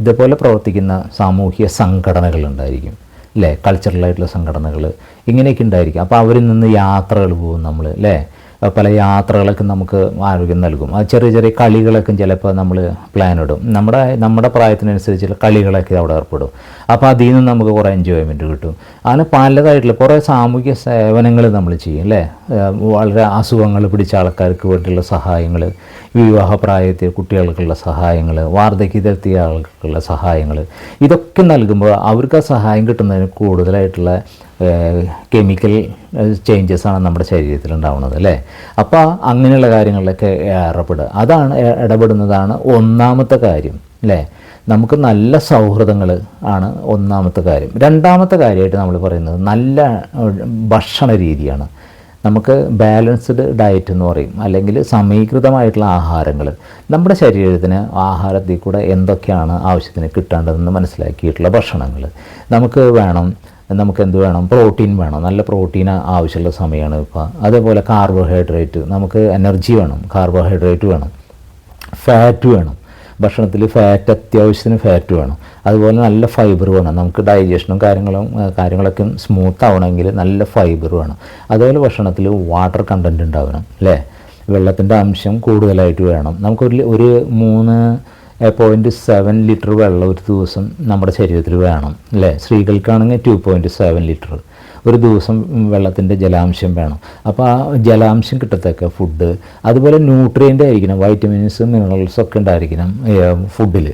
ഇതേപോലെ പ്രവർത്തിക്കുന്ന സാമൂഹിക സംഘടനകളുണ്ടായിരിക്കും അല്ലേ കൾച്ചറലായിട്ടുള്ള സംഘടനകൾ ഇങ്ങനെയൊക്കെ ഉണ്ടായിരിക്കും. അപ്പോൾ അവരിൽ നിന്ന് യാത്രകൾ പോകും നമ്മൾ അല്ലേ പല യാത്രകളൊക്കെ നമുക്ക് ആരോഗ്യം നൽകും. അത് ചെറിയ ചെറിയ കളികളൊക്കെ ചിലപ്പോൾ നമ്മൾ പ്ലാൻ ഇടും. നമ്മുടെ നമ്മുടെ പ്രായത്തിനനുസരിച്ചുള്ള കളികളൊക്കെ അവിടെ ഏർപ്പെടും. അപ്പോൾ അതിൽ നിന്ന് നമുക്ക് കുറേ എൻജോയ്മെന്റ് കിട്ടും. അങ്ങനെ പലതായിട്ടുള്ള കുറേ സാമൂഹ്യ സേവനങ്ങൾ നമ്മൾ ചെയ്യും അല്ലേ? വളരെ അസുഖങ്ങൾ പിടിച്ച ആൾക്കാർക്ക് വേണ്ടിയുള്ള സഹായങ്ങൾ വിവാഹപ്രായത്തിൽ കുട്ടികൾക്കുള്ള സഹായങ്ങൾ വാർദ്ധക്യത്തിലെത്തിയ ആൾക്കുള്ള സഹായങ്ങൾ ഇതൊക്കെ നൽകുമ്പോൾ അവർക്ക് ആ സഹായം കിട്ടുന്നതിന് കൂടുതലായിട്ടുള്ള കെമിക്കൽ ചേഞ്ചസാണ് നമ്മുടെ ശരീരത്തിൽ ഉണ്ടാവുന്നത് അല്ലേ? അപ്പോൾ അങ്ങനെയുള്ള കാര്യങ്ങളിലൊക്കെ ഏർപ്പെടുക. അതാണ് ഇടപെടുന്നതാണ് ഒന്നാമത്തെ കാര്യം അല്ലേ? നമുക്ക് നല്ല സൗഹൃദങ്ങൾ ആണ് ഒന്നാമത്തെ കാര്യം. രണ്ടാമത്തെ കാര്യമായിട്ട് നമ്മൾ പറയുന്നത് നല്ല ഭക്ഷണ രീതിയാണ്. നമുക്ക് ബാലൻസ്ഡ് ഡയറ്റ് എന്ന് പറയും. അല്ലെങ്കിൽ സമീകൃതമായിട്ടുള്ള ആഹാരങ്ങൾ. നമ്മുടെ ശരീരത്തിന് ആഹാരത്തിൽ കൂടെ എന്തൊക്കെയാണ് ആവശ്യത്തിന് കിട്ടേണ്ടതെന്ന് മനസ്സിലാക്കിയിട്ടുള്ള ഭക്ഷണങ്ങൾ. നമുക്ക് വേണം നമുക്ക് എന്ത് വേണം? പ്രോട്ടീൻ വേണം. നല്ല പ്രോട്ടീൻ ആവശ്യമുള്ള സമയമാണ് ഇപ്പോൾ അതേപോലെ കാർബോഹൈഡ്രേറ്റ് നമുക്ക് എനർജി വേണം. കാർബോഹൈഡ്രേറ്റ് വേണം. ഫാറ്റ് വേണം. ഭക്ഷണത്തിൽ ഫാറ്റ് അത്യാവശ്യത്തിന് ഫാറ്റ് വേണം. അതുപോലെ നല്ല ഫൈബർ വേണം. നമുക്ക് ഡൈജഷനും കാര്യങ്ങളും കാര്യങ്ങളൊക്കെ സ്മൂത്ത് ആവണമെങ്കിൽ നല്ല ഫൈബർ വേണം. അതുപോലെ ഭക്ഷണത്തിൽ വാട്ടർ കണ്ടന്റ് ഉണ്ടാവണം അല്ലേ വെള്ളത്തിന്റെ അംശം കൂടുതലായിട്ട് വേണം. നമുക്കൊരു ഒരു മൂന്ന് പോയിന്റ് സെവൻ ലിറ്റർ വെള്ളം ഒരു ദിവസം നമ്മുടെ ശരീരത്തിൽ വേണം അല്ലേ സ്ത്രീകൾക്കാണെങ്കിൽ ടു പോയിന്റ് സെവൻ ലിറ്റർ ഒരു ദിവസം വെള്ളത്തിന്റെ ജലാംശം വേണം. അപ്പോൾ ആ ജലാംശം കിട്ടത്തക്ക ഫുഡ് അതുപോലെ ന്യൂട്രിയന്റ് ആയിരിക്കണം വൈറ്റമിൻസ് മിനറൽസ് ഒക്കെ ഉണ്ടായിരിക്കണം ഫുഡിൽ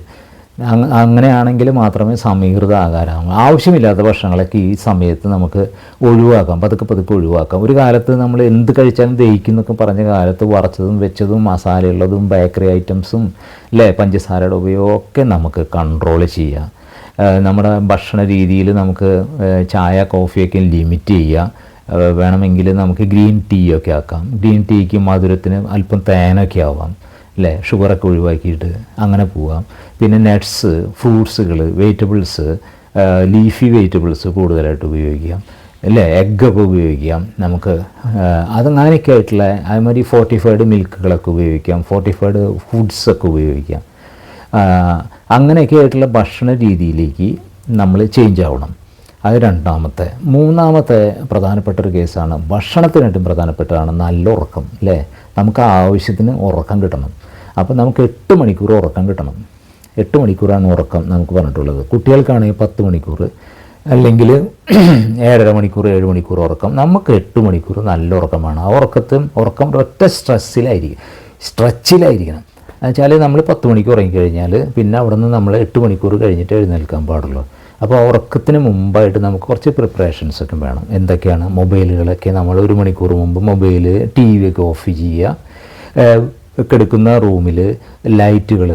അങ്ങനെയാണെങ്കിൽ മാത്രമേ സമീകൃത ആകാരമാകും ആവശ്യമില്ലാത്ത ഭക്ഷണങ്ങളൊക്കെ ഈ സമയത്ത് നമുക്ക് ഒഴിവാക്കാം. പതുക്കെ പതുക്കെ ഒഴിവാക്കാം. ഒരു കാലത്ത് നമ്മൾ എന്ത് കഴിച്ചാലും ദഹിക്കും എന്നൊക്കെ പറഞ്ഞ കാലത്ത് വറച്ചതും വെച്ചതും മസാലയുള്ളതും ബേക്കറി ഐറ്റംസും അല്ലേ പഞ്ചസാരയുടെ ഉപയോഗമൊക്കെ നമുക്ക് കൺട്രോൾ ചെയ്യാം. നമ്മുടെ ഭക്ഷണ രീതിയിൽ നമുക്ക് ചായ കോഫിയൊക്കെ ലിമിറ്റ് ചെയ്യുക. വേണമെങ്കിൽ നമുക്ക് ഗ്രീൻ ടീ ഒക്കെ ആക്കാം. ഗ്രീൻ ടീക്ക് മധുരത്തിന് അല്പം തേനൊക്കെ ആവാം അല്ലേ? ഷുഗറൊക്കെ ഒഴിവാക്കിയിട്ട് അങ്ങനെ പോവാം. പിന്നെ നട്ട്സ് ഫ്രൂട്ട്സുകൾ വെജിറ്റബിൾസ് ലീഫി വെജിറ്റബിൾസ് കൂടുതലായിട്ട് ഉപയോഗിക്കാം അല്ലേ? എഗ്ഗൊക്കെ ഉപയോഗിക്കാം നമുക്ക്. അതങ്ങനെയൊക്കെ ആയിട്ടുള്ള അതുമാതിരി ഫോർട്ടിഫൈഡ് മിൽക്കുകളൊക്കെ ഉപയോഗിക്കാം. ഫോർട്ടിഫൈഡ് ഫുഡ്സൊക്കെ ഉപയോഗിക്കാം. അങ്ങനെയൊക്കെ ആയിട്ടുള്ള ഭക്ഷണ രീതിയിലേക്ക് നമ്മൾ ചേഞ്ച് ആവണം. അത് രണ്ടാമത്തെ. മൂന്നാമത്തെ പ്രധാനപ്പെട്ട ഒരു കേസാണ് ഭക്ഷണത്തിനായിട്ടും പ്രധാനപ്പെട്ടതാണ് നല്ല ഉറക്കം അല്ലേ? നമുക്ക് ആവശ്യത്തിന് ഉറക്കം കിട്ടണം. അപ്പോൾ നമുക്ക് എട്ട് മണിക്കൂർ ഉറക്കം കിട്ടണം. എട്ട് മണിക്കൂറാണ് ഉറക്കം നമുക്ക് പറഞ്ഞിട്ടുള്ളത്. കുട്ടികൾക്കാണെങ്കിൽ പത്ത് മണിക്കൂർ അല്ലെങ്കിൽ ഏഴര മണിക്കൂർ ഏഴ് മണിക്കൂർ ഉറക്കം. നമുക്ക് എട്ട് മണിക്കൂർ നല്ല ഉറക്കമാണ്. ആ ഉറക്കത്തും ഉറക്കം ഒറ്റ സ്ട്രെസ്സിലായിരിക്കും സ്ട്രെച്ചിലായിരിക്കണം എന്നുവെച്ചാൽ നമ്മൾ പത്ത് മണിക്ക് ഉറങ്ങിക്കഴിഞ്ഞാൽ പിന്നെ അവിടെ നിന്ന് നമ്മൾ എട്ട് മണിക്കൂർ കഴിഞ്ഞിട്ട് എഴുന്നേൽക്കാൻ പാടുള്ളൂ. അപ്പോൾ ഉറക്കത്തിന് മുമ്പായിട്ട് നമുക്ക് കുറച്ച് പ്രിപ്പറേഷൻസ് ഒക്കെ വേണം. എന്തൊക്കെയാണ്? മൊബൈലുകളൊക്കെ നമ്മൾ ഒരു മണിക്കൂർ മുമ്പ് മൊബൈൽ ടി വി ഒക്കെ ഓഫ് ചെയ്യുക. കിടക്കുന്ന റൂമിൽ ലൈറ്റുകൾ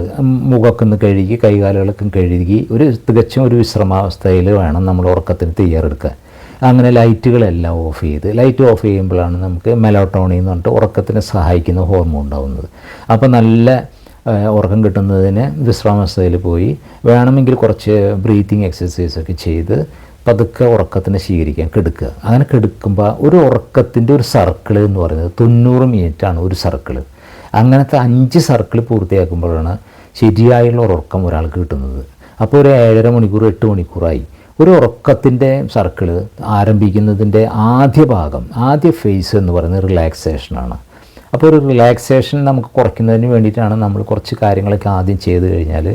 മുഖമൊക്കെ ഒന്ന് കഴുകി കൈകാലുകളൊക്കെ കഴുകി ഒരു തികച്ചും ഒരു വിശ്രമാവസ്ഥയിൽ വേണം നമ്മൾ ഉറക്കത്തിന് തയ്യാറെടുക്കാൻ അങ്ങനെ ലൈറ്റുകളെല്ലാം ഓഫ് ചെയ്ത് ലൈറ്റ് ഓഫ് ചെയ്യുമ്പോഴാണ് നമുക്ക് മെലോട്ടോണി എന്ന് പറഞ്ഞിട്ട് ഉറക്കത്തിന് സഹായിക്കുന്ന ഹോർമോൺ ഉണ്ടാകുന്നത് അപ്പോൾ നല്ല ഉറക്കം കിട്ടുന്നതിന് വിശ്രാമസ്ഥയിൽ പോയി. വേണമെങ്കിൽ കുറച്ച് ബ്രീത്തിങ് എക്സസൈസ് ഒക്കെ ചെയ്ത് പതുക്കെ ഉറക്കത്തിന് സ്വീകരിക്കാൻ കെടുക്കുക. അങ്ങനെ കെടുക്കുമ്പോൾ ഒരു ഉറക്കത്തിന്റെ ഒരു സർക്കിൾ എന്ന് പറയുന്നത് തൊണ്ണൂറ് മിനിറ്റാണ് ഒരു സർക്കിൾ അങ്ങനത്തെ അഞ്ച് സർക്കിൾ പൂർത്തിയാക്കുമ്പോഴാണ് ശരിയായുള്ള ഉറക്കം ഒരാൾക്ക് കിട്ടുന്നത്. അപ്പോൾ ഒരു ഏഴര മണിക്കൂർ എട്ട് മണിക്കൂറായി ഒരു ഉറക്കത്തിന്റെ സർക്കിൾ ആരംഭിക്കുന്നതിന്റെ ആദ്യ ഭാഗം ആദ്യ ഫേസ് എന്ന് പറയുന്നത് റിലാക്സേഷനാണ് അപ്പോൾ ഒരു റിലാക്സേഷൻ നമുക്ക് കുറയ്ക്കുന്നതിന് വേണ്ടിയിട്ടാണ് നമ്മൾ കുറച്ച് കാര്യങ്ങളൊക്കെ ആദ്യം ചെയ്ത് കഴിഞ്ഞാൽ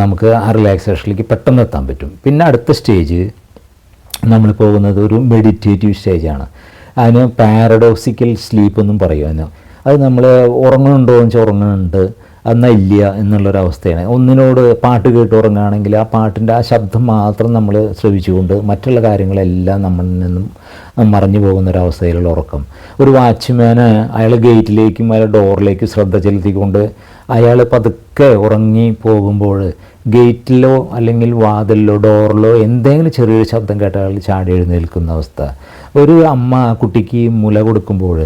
നമുക്ക് ആ റിലാക്സേഷനിലേക്ക് പെട്ടെന്ന് എത്താൻ പറ്റും. പിന്നെ അടുത്ത സ്റ്റേജ് നമ്മൾ പോകുന്നത് ഒരു മെഡിറ്റേറ്റീവ് സ്റ്റേജാണ് അതിന് പാരഡോക്സിക്കൽ സ്ലീപ്പ് എന്നും പറയും അത് നമ്മൾ ഉറങ്ങുന്നുണ്ടോ എന്ന് വെച്ചാൽ ഉറങ്ങുന്നുണ്ട്. എന്നാൽ ഇല്ല എന്നുള്ളൊരവസ്ഥയാണ്. ഒന്നിനോട് പാട്ട് കേട്ട് ഉറങ്ങുകയാണെങ്കിൽ ആ പാട്ടിന്റെ ആ ശബ്ദം മാത്രം നമ്മൾ ശ്രവിച്ചുകൊണ്ട് മറ്റുള്ള കാര്യങ്ങളെല്ലാം നമ്മളിൽ നിന്നും മറഞ്ഞു പോകുന്ന ഒരവസ്ഥയിലുള്ള ഉറക്കം. ഒരു വാച്ച്മാന് അയാൾ ഗേറ്റിലേക്കും അയാൾ ഡോറിലേക്കും ശ്രദ്ധ ചെലുത്തിക്കൊണ്ട് അയാൾ പതുക്കെ ഉറങ്ങി പോകുമ്പോൾ ഗേറ്റിലോ അല്ലെങ്കിൽ വാതിലിലോ ഡോറിലോ എന്തെങ്കിലും ചെറിയൊരു ശബ്ദം കേട്ടാൽ ചാടി എഴുന്നേൽക്കുന്ന അവസ്ഥ. ഒരു അമ്മ കുട്ടിക്ക് മുല കൊടുക്കുമ്പോൾ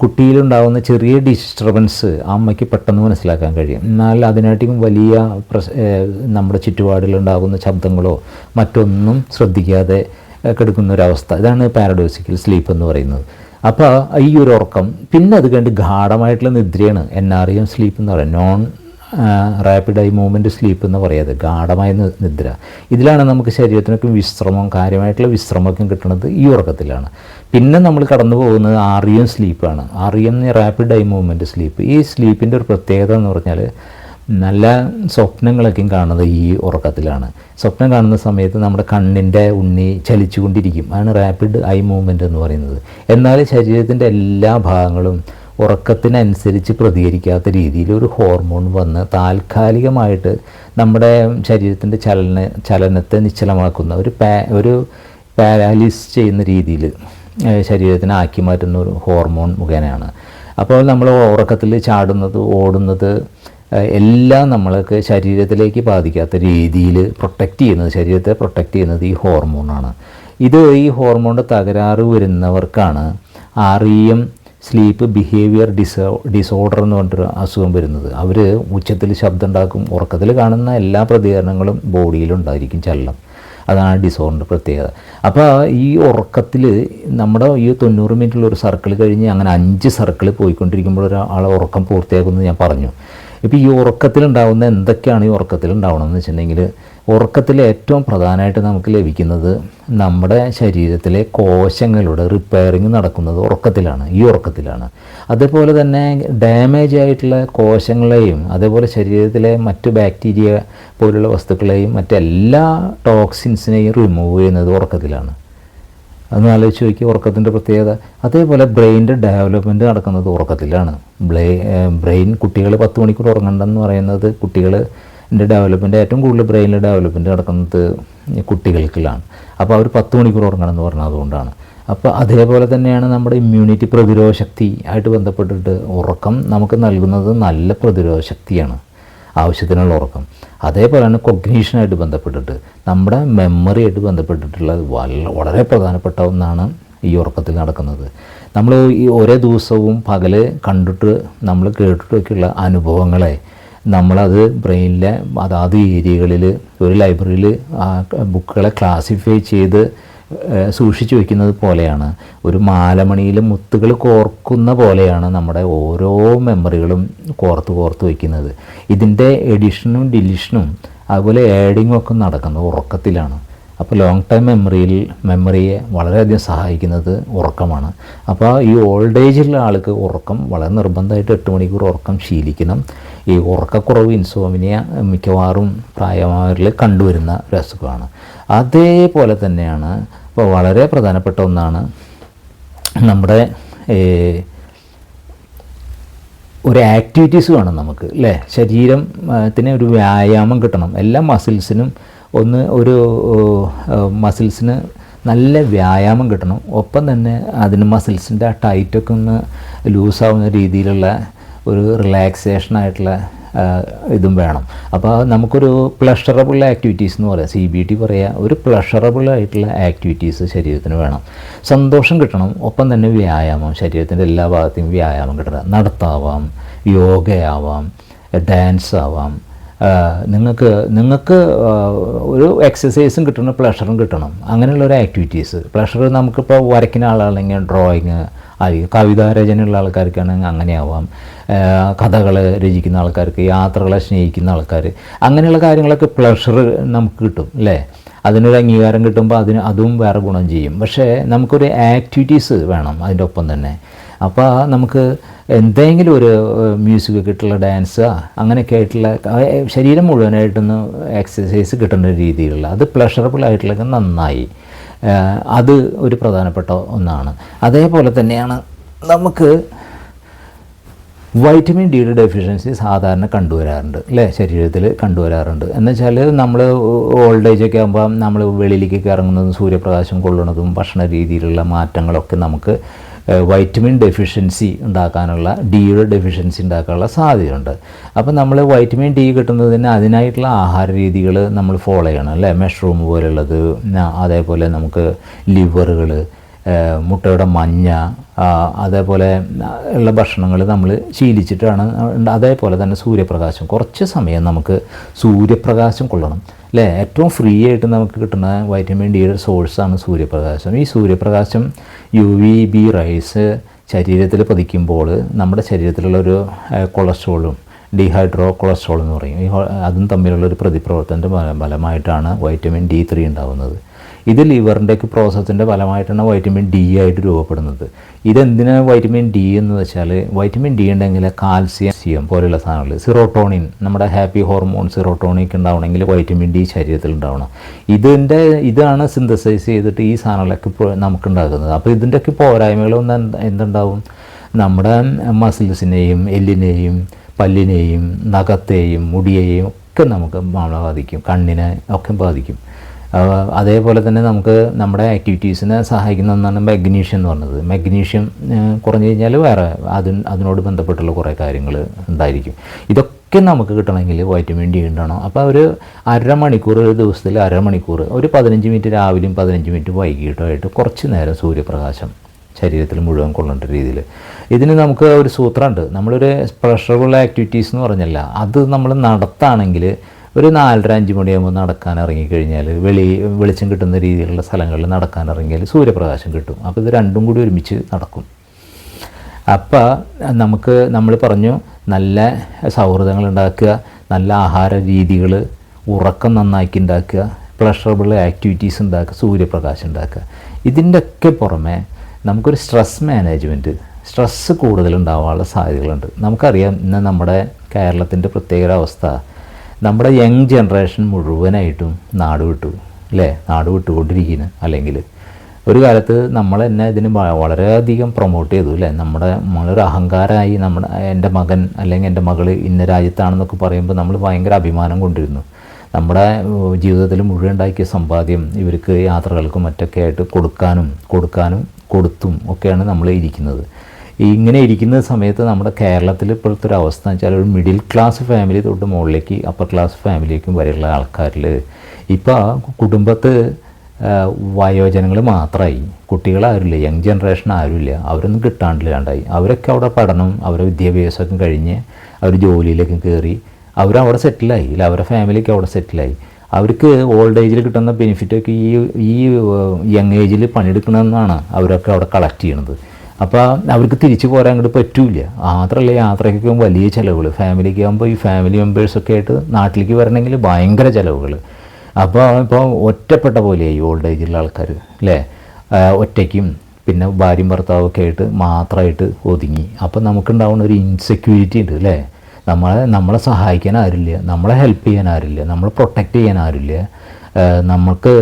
കുട്ടിയിലുണ്ടാകുന്ന ചെറിയ ഡിസ്റ്റർബൻസ് അമ്മയ്ക്ക് പെട്ടെന്ന് മനസ്സിലാക്കാൻ കഴിയും. എന്നാൽ അതിനായിട്ടും വലിയ പ്രശ് നമ്മുടെ ചുറ്റുപാടിലുണ്ടാകുന്ന ശബ്ദങ്ങളോ മറ്റൊന്നും ശ്രദ്ധിക്കാതെ കിടക്കുന്ന ഒരവസ്ഥ ഇതാണ് പാരഡോസിക്കൽ സ്ലീപ്പ് എന്ന് പറയുന്നത്. അപ്പോൾ ഈ ഒരു ഉറക്കം പിന്നെ അത് കണ്ട് ഗാഠമായിട്ടുള്ള നിദ്രയാണ്. എൻ ആർ എം സ്ലീപ്പ് എന്ന് പറയുന്നത്. Non rapid eye movement sleep എന്ന് പറയാതെ ഗാഠമായ നിദ്ര. ഇതിലാണ് നമുക്ക് ശരീരത്തിനൊക്കെ വിശ്രമം കാര്യമായിട്ടുള്ള വിശ്രമമൊക്കെ കിട്ടുന്നത് ഈ ഉറക്കത്തിലാണ്. പിന്നെ നമ്മൾ കടന്നു പോകുന്നത് REM സ്ലീപ്പാണ് REM rapid eye movement sleep ഈ സ്ലീപ്പിന്റെ ഒരു പ്രത്യേകത എന്ന് പറഞ്ഞാൽ നല്ല സ്വപ്നങ്ങളൊക്കെയും കാണുന്നത് ഈ ഉറക്കത്തിലാണ്. സ്വപ്നം കാണുന്ന സമയത്ത് നമ്മുടെ കണ്ണിന്റെ ഉണ്ണി ചലിച്ചുകൊണ്ടിരിക്കും. അതാണ് റാപ്പിഡ് ഐ മൂവ്മെന്റ് എന്ന് പറയുന്നത്. എന്നാൽ ശരീരത്തിന്റെ എല്ലാ ഭാഗങ്ങളും ഉറക്കത്തിനനുസരിച്ച് പ്രതികരിക്കാത്ത രീതിയിൽ ഒരു ഹോർമോൺ വന്ന് താൽക്കാലികമായിട്ട് നമ്മുടെ ശരീരത്തിന്റെ ചലന ചലനത്തെ നിശ്ചലമാക്കുന്ന ഒരു പാ ഒരു പാരാലിസ് ചെയ്യുന്ന രീതിയിൽ ശരീരത്തിനെ ആക്കി മാറ്റുന്ന ഒരു ഹോർമോൺ മുഖേനയാണ്. അപ്പോൾ നമ്മൾ ഉറക്കത്തിൽ ചാടുന്നത് ഓടുന്നത് എല്ലാം നമ്മൾക്ക് ശരീരത്തിലേക്ക് ബാധിക്കാത്ത രീതിയിൽ പ്രൊട്ടക്റ്റ് ചെയ്യുന്നത് ശരീരത്തെ പ്രൊട്ടക്റ്റ് ചെയ്യുന്നത് ഈ ഹോർമോണാണ്. ഇത് ഈ ഹോർമോണിന്റെ തകരാറ് വരുന്നവർക്കാണ് R E M sleep behaviour ഡിസോ disorder എന്ന് പറഞ്ഞിട്ടൊരു അസുഖം വരുന്നത്. അവർ ഉച്ചത്തിൽ ശബ്ദം ഉണ്ടാക്കും ഉറക്കത്തിൽ കാണുന്ന എല്ലാ പ്രതികരണങ്ങളും ബോഡിയിലുണ്ടായിരിക്കും ചലനം. അതാണ് ഡിസോർഡറിന്റെ പ്രത്യേകത. അപ്പോൾ ഈ ഉറക്കത്തിൽ നമ്മുടെ ഈ തൊണ്ണൂറ് മിനിറ്റുള്ള ഒരു സർക്കിൾ കഴിഞ്ഞ് അങ്ങനെ അഞ്ച് സർക്കിൾ പോയിക്കൊണ്ടിരിക്കുമ്പോൾ ഒരാളെ ഉറക്കം പൂർത്തിയാക്കുമെന്ന് ഞാൻ പറഞ്ഞു. ഇപ്പോൾ ഈ ഉറക്കത്തിലുണ്ടാവുന്ന എന്തൊക്കെയാണ് ഈ ഉറക്കത്തിലുണ്ടാവണമെന്ന് വെച്ചിട്ടുണ്ടെങ്കിൽ ഉറക്കത്തിൽ ഏറ്റവും പ്രധാനമായിട്ട് നമുക്ക് ലഭിക്കുന്നത് നമ്മുടെ ശരീരത്തിലെ കോശങ്ങളുടെ റിപ്പയറിങ് നടക്കുന്നത് ഉറക്കത്തിലാണ് ഈ ഉറക്കത്തിലാണ്. അതേപോലെ തന്നെ ഡാമേജ് ആയിട്ടുള്ള കോശങ്ങളെയും അതേപോലെ ശരീരത്തിലെ മറ്റ് ബാക്ടീരിയ പോലുള്ള വസ്തുക്കളെയും മറ്റെല്ലാ ടോക്സിൻസിനെയും റിമൂവ് ചെയ്യുന്നത് ഉറക്കത്തിലാണ്. അതൊന്ന് ആലോചിച്ച് നോക്കി ഉറക്കത്തിന്റെ പ്രത്യേകത. അതേപോലെ ബ്രെയിനിന്റെ ഡെവലപ്മെന്റ് നടക്കുന്നത് ഉറക്കത്തിലാണ്. ബ്രേ ബ്രെയിൻ കുട്ടികൾ പത്ത് മണിക്കൂർ ഉറങ്ങണ്ടെന്ന് പറയുന്നത് കുട്ടികൾ ഡെവലപ്മെന്റ് ഏറ്റവും കൂടുതൽ ബ്രെയിനിൽ ഡെവലപ്മെന്റ് നടക്കുന്നത് കുട്ടികൾക്കിലാണ്. അപ്പോൾ അവർ പത്ത് മണിക്കൂർ ഉറങ്ങണം എന്ന് പറഞ്ഞത് അതുകൊണ്ടാണ് അപ്പോൾ അതേപോലെ തന്നെയാണ് നമ്മുടെ ഇമ്മ്യൂണിറ്റി പ്രതിരോധ ശക്തി ആയിട്ട് ബന്ധപ്പെട്ടിട്ട് ഉറക്കം നമുക്ക് നൽകുന്നത് നല്ല പ്രതിരോധ ശക്തിയാണ്. ആവശ്യത്തിനുള്ള ഉറക്കം. അതേപോലെയാണ് കൊഗ്നീഷനായിട്ട് ബന്ധപ്പെട്ടിട്ട് നമ്മുടെ മെമ്മറിയായിട്ട് ബന്ധപ്പെട്ടിട്ടുള്ള വല്ല- വളരെ പ്രധാനപ്പെട്ട ഒന്നാണ് ഈ ഉറക്കത്തിൽ നടക്കുന്നത്. നമ്മൾ ഈ ഒരേ ദിവസവും പകൽ കണ്ടിട്ട് നമ്മൾ കേട്ടിട്ടൊക്കെയുള്ള അനുഭവങ്ങളെ നമ്മളത് ബ്രെയിനിലെ അതാത് ഏരിയകളിൽ ഒരു ലൈബ്രറിയിൽ ബുക്കുകളെ ക്ലാസിഫൈ ചെയ്ത് സൂക്ഷിച്ചു വെക്കുന്നത് പോലെയാണ്. ഒരു മാലമണിയിൽ മുത്തുകൾ കോർക്കുന്ന പോലെയാണ് നമ്മുടെ ഓരോ മെമ്മറികളും കോർത്ത് കോർത്ത് വയ്ക്കുന്നത് ഇതിന്റെ എഡിഷനും ഡിലീഷനും അതുപോലെ ആഡിങ്ങും ഒക്കെ നടക്കുന്നത് ഉറക്കത്തിലാണ്. അപ്പോൾ ലോങ് ടൈം മെമ്മറിയിൽ മെമ്മറിയെ വളരെയധികം സഹായിക്കുന്നത് ഉറക്കമാണ്. അപ്പോൾ ഈ ഓൾഡ് ഏജിലുള്ള ആൾക്ക് ഉറക്കം വളരെ നിർബന്ധമായിട്ട് എട്ട് മണിക്കൂർ ഉറക്കം ശീലിക്കണം. ഈ ഉറക്കക്കുറവ് ഇൻസോമിനിയ മിക്കവാറും പ്രായമായവരിൽ കണ്ടുവരുന്ന ഒരു അസുഖമാണ് അതേപോലെ തന്നെയാണ് ഇപ്പോൾ വളരെ പ്രധാനപ്പെട്ട ഒന്നാണ് നമ്മുടെ ഒരു ആക്ടിവിറ്റീസ് വേണം നമുക്ക് അല്ലേ ശരീരത്തിന് ഒരു വ്യായാമം കിട്ടണം. എല്ലാ മസിൽസിനും ഒന്ന് ഒരു മസിൽസിന് നല്ല വ്യായാമം കിട്ടണം. ഒപ്പം തന്നെ അതിന് മസിൽസിന്റെ ആ ടൈറ്റൊക്കെ ഒന്ന് ലൂസാവുന്ന രീതിയിലുള്ള ഒരു റിലാക്സേഷൻ ആയിട്ടുള്ള ഇതും വേണം. അപ്പോൾ നമുക്കൊരു പ്ലഷറബിൾ ആക്ടിവിറ്റീസ് എന്ന് പറയാം. സി ബി ടി പറയുക ഒരു പ്ലഷറബിൾ ആയിട്ടുള്ള ആക്ടിവിറ്റീസ് ശരീരത്തിന് വേണം. സന്തോഷം കിട്ടണം ഒപ്പം തന്നെ വ്യായാമം ശരീരത്തിന്റെ എല്ലാ ഭാഗത്തെയും വ്യായാമം കിട്ടണം. നടത്താവാം യോഗയാവാം ഡാൻസ് ആവാം. നിങ്ങൾക്ക് നിങ്ങൾക്ക് ഒരു എക്സസൈസും കിട്ടണം പ്ലഷറും കിട്ടണം. അങ്ങനെയുള്ള ഒരു ആക്ടിവിറ്റീസ് പ്ലഷർ നമുക്കിപ്പോൾ വരയ്ക്കുന്ന ആളാണെങ്കിൽ ഡ്രോയിങ് ആയിരിക്കും കവിതാ രചനയുള്ള ആൾക്കാർക്കാണെങ്കിൽ അങ്ങനെയാവാം. കഥകൾ രചിക്കുന്ന ആൾക്കാർക്ക് യാത്രകളെ സ്നേഹിക്കുന്ന ആൾക്കാർ അങ്ങനെയുള്ള കാര്യങ്ങളൊക്കെ പ്ലഷർ നമുക്ക് കിട്ടും അല്ലേ? അതിനൊരു അംഗീകാരം കിട്ടുമ്പോൾ അതിന് അതും വേറെ ഗുണം ചെയ്യും. പക്ഷേ നമുക്കൊരു ആക്ടിവിറ്റീസ് വേണം അതിന്റെ ഒപ്പം തന്നെ. അപ്പോൾ നമുക്ക് എന്തെങ്കിലും ഒരു മ്യൂസിക് ഒക്കെ ഇട്ടുള്ള ഡാൻസ് അങ്ങനെയൊക്കെ ആയിട്ടുള്ള ശരീരം മുഴുവനായിട്ടൊന്ന് എക്സസൈസ് കിട്ടുന്ന രീതിയിലുള്ള അത് പ്ലഷറബിൾ ആയിട്ടുള്ള നന്നായി. അത് ഒരു പ്രധാനപ്പെട്ട ഒന്നാണ്. അതേപോലെ തന്നെയാണ് നമുക്ക് വൈറ്റമിൻ ഡിയുടെ ഡെഫിഷ്യൻസി സാധാരണ കണ്ടുവരാറുണ്ട് അല്ലേ? ശരീരത്തിൽ കണ്ടുവരാറുണ്ട്. എന്ന് വെച്ചാൽ നമ്മൾ ഓൾഡ് ഏജ് ഒക്കെ ആകുമ്പോൾ നമ്മൾ വെളിയിലേക്കൊക്കെ ഇറങ്ങുന്നതും സൂര്യപ്രകാശം കൊള്ളുന്നതും ഭക്ഷണ രീതിയിലുള്ള മാറ്റങ്ങളൊക്കെ നമുക്ക് വൈറ്റമിൻ ഡെഫിഷ്യൻസി ഉണ്ടാക്കാനുള്ള ഡിയുടെ ഡെഫിഷ്യൻസി ഉണ്ടാക്കാനുള്ള സാധ്യതയുണ്ട്. അപ്പോൾ നമ്മൾ വൈറ്റമിൻ ഡി കിട്ടുന്നതിന് അതിനായിട്ടുള്ള ആഹാര രീതികൾ നമ്മൾ ഫോളോ ചെയ്യണം അല്ലേ? മഷ്റൂം പോലുള്ളത് അതേപോലെ നമുക്ക് ലിവറുകൾ മുട്ടയുടെ മഞ്ഞ അതേപോലെ ഉള്ള ഭക്ഷണങ്ങൾ നമ്മൾ ശീലിച്ചിട്ടാണ് അതേപോലെ തന്നെ സൂര്യപ്രകാശം. കുറച്ച് സമയം നമുക്ക് സൂര്യപ്രകാശം കൊള്ളണം. അല്ലേ? ഏറ്റവും ഫ്രീ ആയിട്ട് നമുക്ക് കിട്ടുന്ന വൈറ്റമിൻ ഡിയുടെ സോഴ്സാണ് സൂര്യപ്രകാശം. ഈ സൂര്യപ്രകാശം യു വി ബി റൈസ് ശരീരത്തിൽ പതിക്കുമ്പോൾ നമ്മുടെ ശരീരത്തിലുള്ള ഒരു കൊളസ്ട്രോളും ഡീഹൈഡ്രോ കൊളസ്ട്രോൾ എന്ന് പറയും. അതും തമ്മിലുള്ള ഒരു പ്രതിപ്രവർത്തനത്തിന്റെ ഫലമായിട്ടാണ് വൈറ്റമിൻ ഡി ത്രീ ഉണ്ടാകുന്നത് ഇത് ലിവറിന്റെയൊക്കെ പ്രോസസ്സിന്റെ ഫലമായിട്ടാണ് വൈറ്റമിൻ ഡി ആയിട്ട് രൂപപ്പെടുന്നത്. ഇതെന്തിനാണ് വൈറ്റമിൻ ഡി എന്ന് വെച്ചാൽ വൈറ്റമിൻ ഡി ഉണ്ടെങ്കിൽ കാൽസ്യം സിയം പോലെയുള്ള സാധനങ്ങൾ സിറോട്ടോണിൻ നമ്മുടെ ഹാപ്പി ഹോർമോൺ സിറോട്ടോണിക്ക് ഉണ്ടാവണമെങ്കിൽ വൈറ്റമിൻ ഡി ശരീരത്തിൽ ഉണ്ടാവണം. ഇതിന്റെ ഇതാണ് സിന്തസൈസ് ചെയ്തിട്ട് ഈ സാധനങ്ങളൊക്കെ ഇപ്പോൾ നമുക്കുണ്ടാകുന്നത് അപ്പോൾ ഇതിന്റെയൊക്കെ പോരായ്മകളൊന്നും എന്ത് എന്തുണ്ടാവും? നമ്മുടെ മസിൽസിനെയും എല്ലിനെയും പല്ലിനെയും നഖത്തെയും മുടിയെയും ഒക്കെ നമുക്ക് നമ്മളെ ബാധിക്കും കണ്ണിനെ ഒക്കെ ബാധിക്കും. അതേപോലെ തന്നെ നമുക്ക് നമ്മുടെ ആക്ടിവിറ്റീസിനെ സഹായിക്കുന്ന ഒന്നാണ് മഗ്നീഷ്യം എന്ന് പറഞ്ഞത്. മഗ്നീഷ്യം കുറഞ്ഞു കഴിഞ്ഞാൽ വേറെ അതിന് അതിനോട് ബന്ധപ്പെട്ടുള്ള കുറേ കാര്യങ്ങൾ ഉണ്ടായിരിക്കും. ഇതൊക്കെ നമുക്ക് കിട്ടണമെങ്കിൽ വൈറ്റമിൻ ഡി ഉണ്ടാവണം അപ്പോൾ ഒരു അരമണിക്കൂർ ഒരു ദിവസത്തിൽ അരമണിക്കൂർ ഒരു പതിനഞ്ച് മിനിറ്റ് രാവിലെയും പതിനഞ്ച് മിനിറ്റ് വൈകിട്ടുമായിട്ട് കുറച്ച് നേരം സൂര്യപ്രകാശം ശരീരത്തിൽ മുഴുവൻ കൊള്ളേണ്ട രീതിയിൽ ഇതിന് നമുക്ക് ഒരു സൂത്രമുണ്ട്. നമ്മളൊരു പ്രഷറുള്ള ആക്ടിവിറ്റീസ് എന്ന് പറഞ്ഞല്ല. അത് നമ്മൾ നടത്താണെങ്കിൽ ഒരു നാലര അഞ്ച് മണിയാകുമ്പോൾ നടക്കാൻ ഇറങ്ങിക്കഴിഞ്ഞാൽ വെളി വെളിച്ചം കിട്ടുന്ന രീതിയിലുള്ള സ്ഥലങ്ങളിൽ നടക്കാൻ ഇറങ്ങിയാൽ സൂര്യപ്രകാശം കിട്ടും. അപ്പോൾ ഇത് രണ്ടും കൂടി ഒരുമിച്ച് നടക്കും. അപ്പോൾ നമുക്ക് നമ്മൾ പറഞ്ഞു നല്ല സൗഹൃദങ്ങൾ ഉണ്ടാക്കുക നല്ല ആഹാര രീതികൾ ഉറക്കം നന്നാക്കി ഉണ്ടാക്കുക പ്ലഷറബിൾ ആക്ടിവിറ്റീസ് ഉണ്ടാക്കുക സൂര്യപ്രകാശം ഉണ്ടാക്കുക. ഇതിന്റെയൊക്കെ പുറമെ നമുക്കൊരു സ്ട്രെസ് മാനേജ്മെന്റ് സ്ട്രെസ്സ് കൂടുതൽ ഉണ്ടാവാനുള്ള സാധ്യതകളുണ്ട്. നമുക്കറിയാം ഇന്ന് നമ്മുടെ കേരളത്തിന്റെ പ്രത്യേക അവസ്ഥ നമ്മുടെ യങ് ജനറേഷൻ മുഴുവനായിട്ടും നാട് വിട്ടു അല്ലേ? നാട് വിട്ടുകൊണ്ടിരിക്കുന്നു. അല്ലെങ്കിൽ ഒരു കാലത്ത് നമ്മൾ തന്നെ ഇതിന് വളരെയധികം പ്രൊമോട്ട് ചെയ്തു അല്ലേ? നമ്മുടെ നമ്മളൊരു അഹങ്കാരമായി നമ്മുടെ എന്റെ മകൻ അല്ലെങ്കിൽ എന്റെ മകൾ ഇന്ന രാജ്യത്താണെന്നൊക്കെ പറയുമ്പോൾ നമ്മൾ ഭയങ്കര അഭിമാനം കൊണ്ടിരുന്നു. നമ്മുടെ ജീവിതത്തിൽ മുഴുവൻ ഉണ്ടാക്കിയ സമ്പാദ്യം ഇവർക്ക് യാത്രകൾക്കും മറ്റൊക്കെ ആയിട്ട് കൊടുക്കാനും കൊടുക്കാനും കൊടുത്തും ഒക്കെയാണ് നമ്മൾ ഇരിക്കുന്നത്. ഇങ്ങനെ ഇരിക്കുന്ന സമയത്ത് നമ്മുടെ കേരളത്തിൽ ഇപ്പോഴത്തെ ഒരു അവസ്ഥ എന്ന് വെച്ചാൽ ഒരു മിഡിൽ ക്ലാസ് ഫാമിലി തൊട്ട് മുകളിലേക്ക് അപ്പർ ക്ലാസ് ഫാമിലിക്കും വരെയുള്ള ആൾക്കാരിൽ ഇപ്പോൾ കുടുംബത്ത് വയോജനങ്ങൾ മാത്രമായി കുട്ടികളാരുമില്ല യങ് ജനറേഷൻ ആരുമില്ല. അവരൊന്നും കിട്ടാണ്ടില്ലാണ്ടായി. അവരൊക്കെ അവിടെ പഠനം അവരെ വിദ്യാഭ്യാസമൊക്കെ കഴിഞ്ഞ് അവർ ജോലിയിലേക്ക് കയറി അവരവിടെ സെറ്റിലായി ഇല്ല അവരുടെ ഫാമിലിക്ക് അവിടെ സെറ്റിലായി അവർക്ക് ഓൾഡ് ഏജിൽ കിട്ടുന്ന ബെനിഫിറ്റൊക്കെ ഈ ഈ യങ് ഏജിൽ പണിയെടുക്കണമെന്നാണ് അവരൊക്കെ അവിടെ കളക്ട് ചെയ്യണത്. അപ്പോൾ അവർക്ക് തിരിച്ചു പോരാൻ അങ്ങോട്ട് പറ്റൂല മാത്രമല്ല യാത്രയ്ക്കൊക്കെ വലിയ ചിലവുകൾ ഫാമിലിക്ക് ആകുമ്പോൾ ഈ ഫാമിലി മെമ്പേഴ്സൊക്കെ ആയിട്ട് നാട്ടിലേക്ക് വരണമെങ്കിൽ ഭയങ്കര ചിലവുകൾ അപ്പോൾ ഇപ്പോൾ ഒറ്റപ്പെട്ട പോലെയായി ഓൾഡ് ഏജിലുള്ള ആൾക്കാർ അല്ലേ ഒറ്റയ്ക്കും പിന്നെ ഭാര്യയും ഭർത്താവൊക്കെ ആയിട്ട് മാത്രമായിട്ട് ഒതുങ്ങി. അപ്പോൾ നമുക്കുണ്ടാവുന്ന ഒരു ഇൻസെക്യൂരിറ്റി ഉണ്ട് അല്ലേ നമ്മളെ നമ്മളെ സഹായിക്കാൻ ആരില്ല നമ്മളെ ഹെൽപ്പ് ചെയ്യാൻ ആരില്ല നമ്മളെ പ്രൊട്ടക്റ്റ് ചെയ്യാൻ ആരില്ല. നമുക്ക്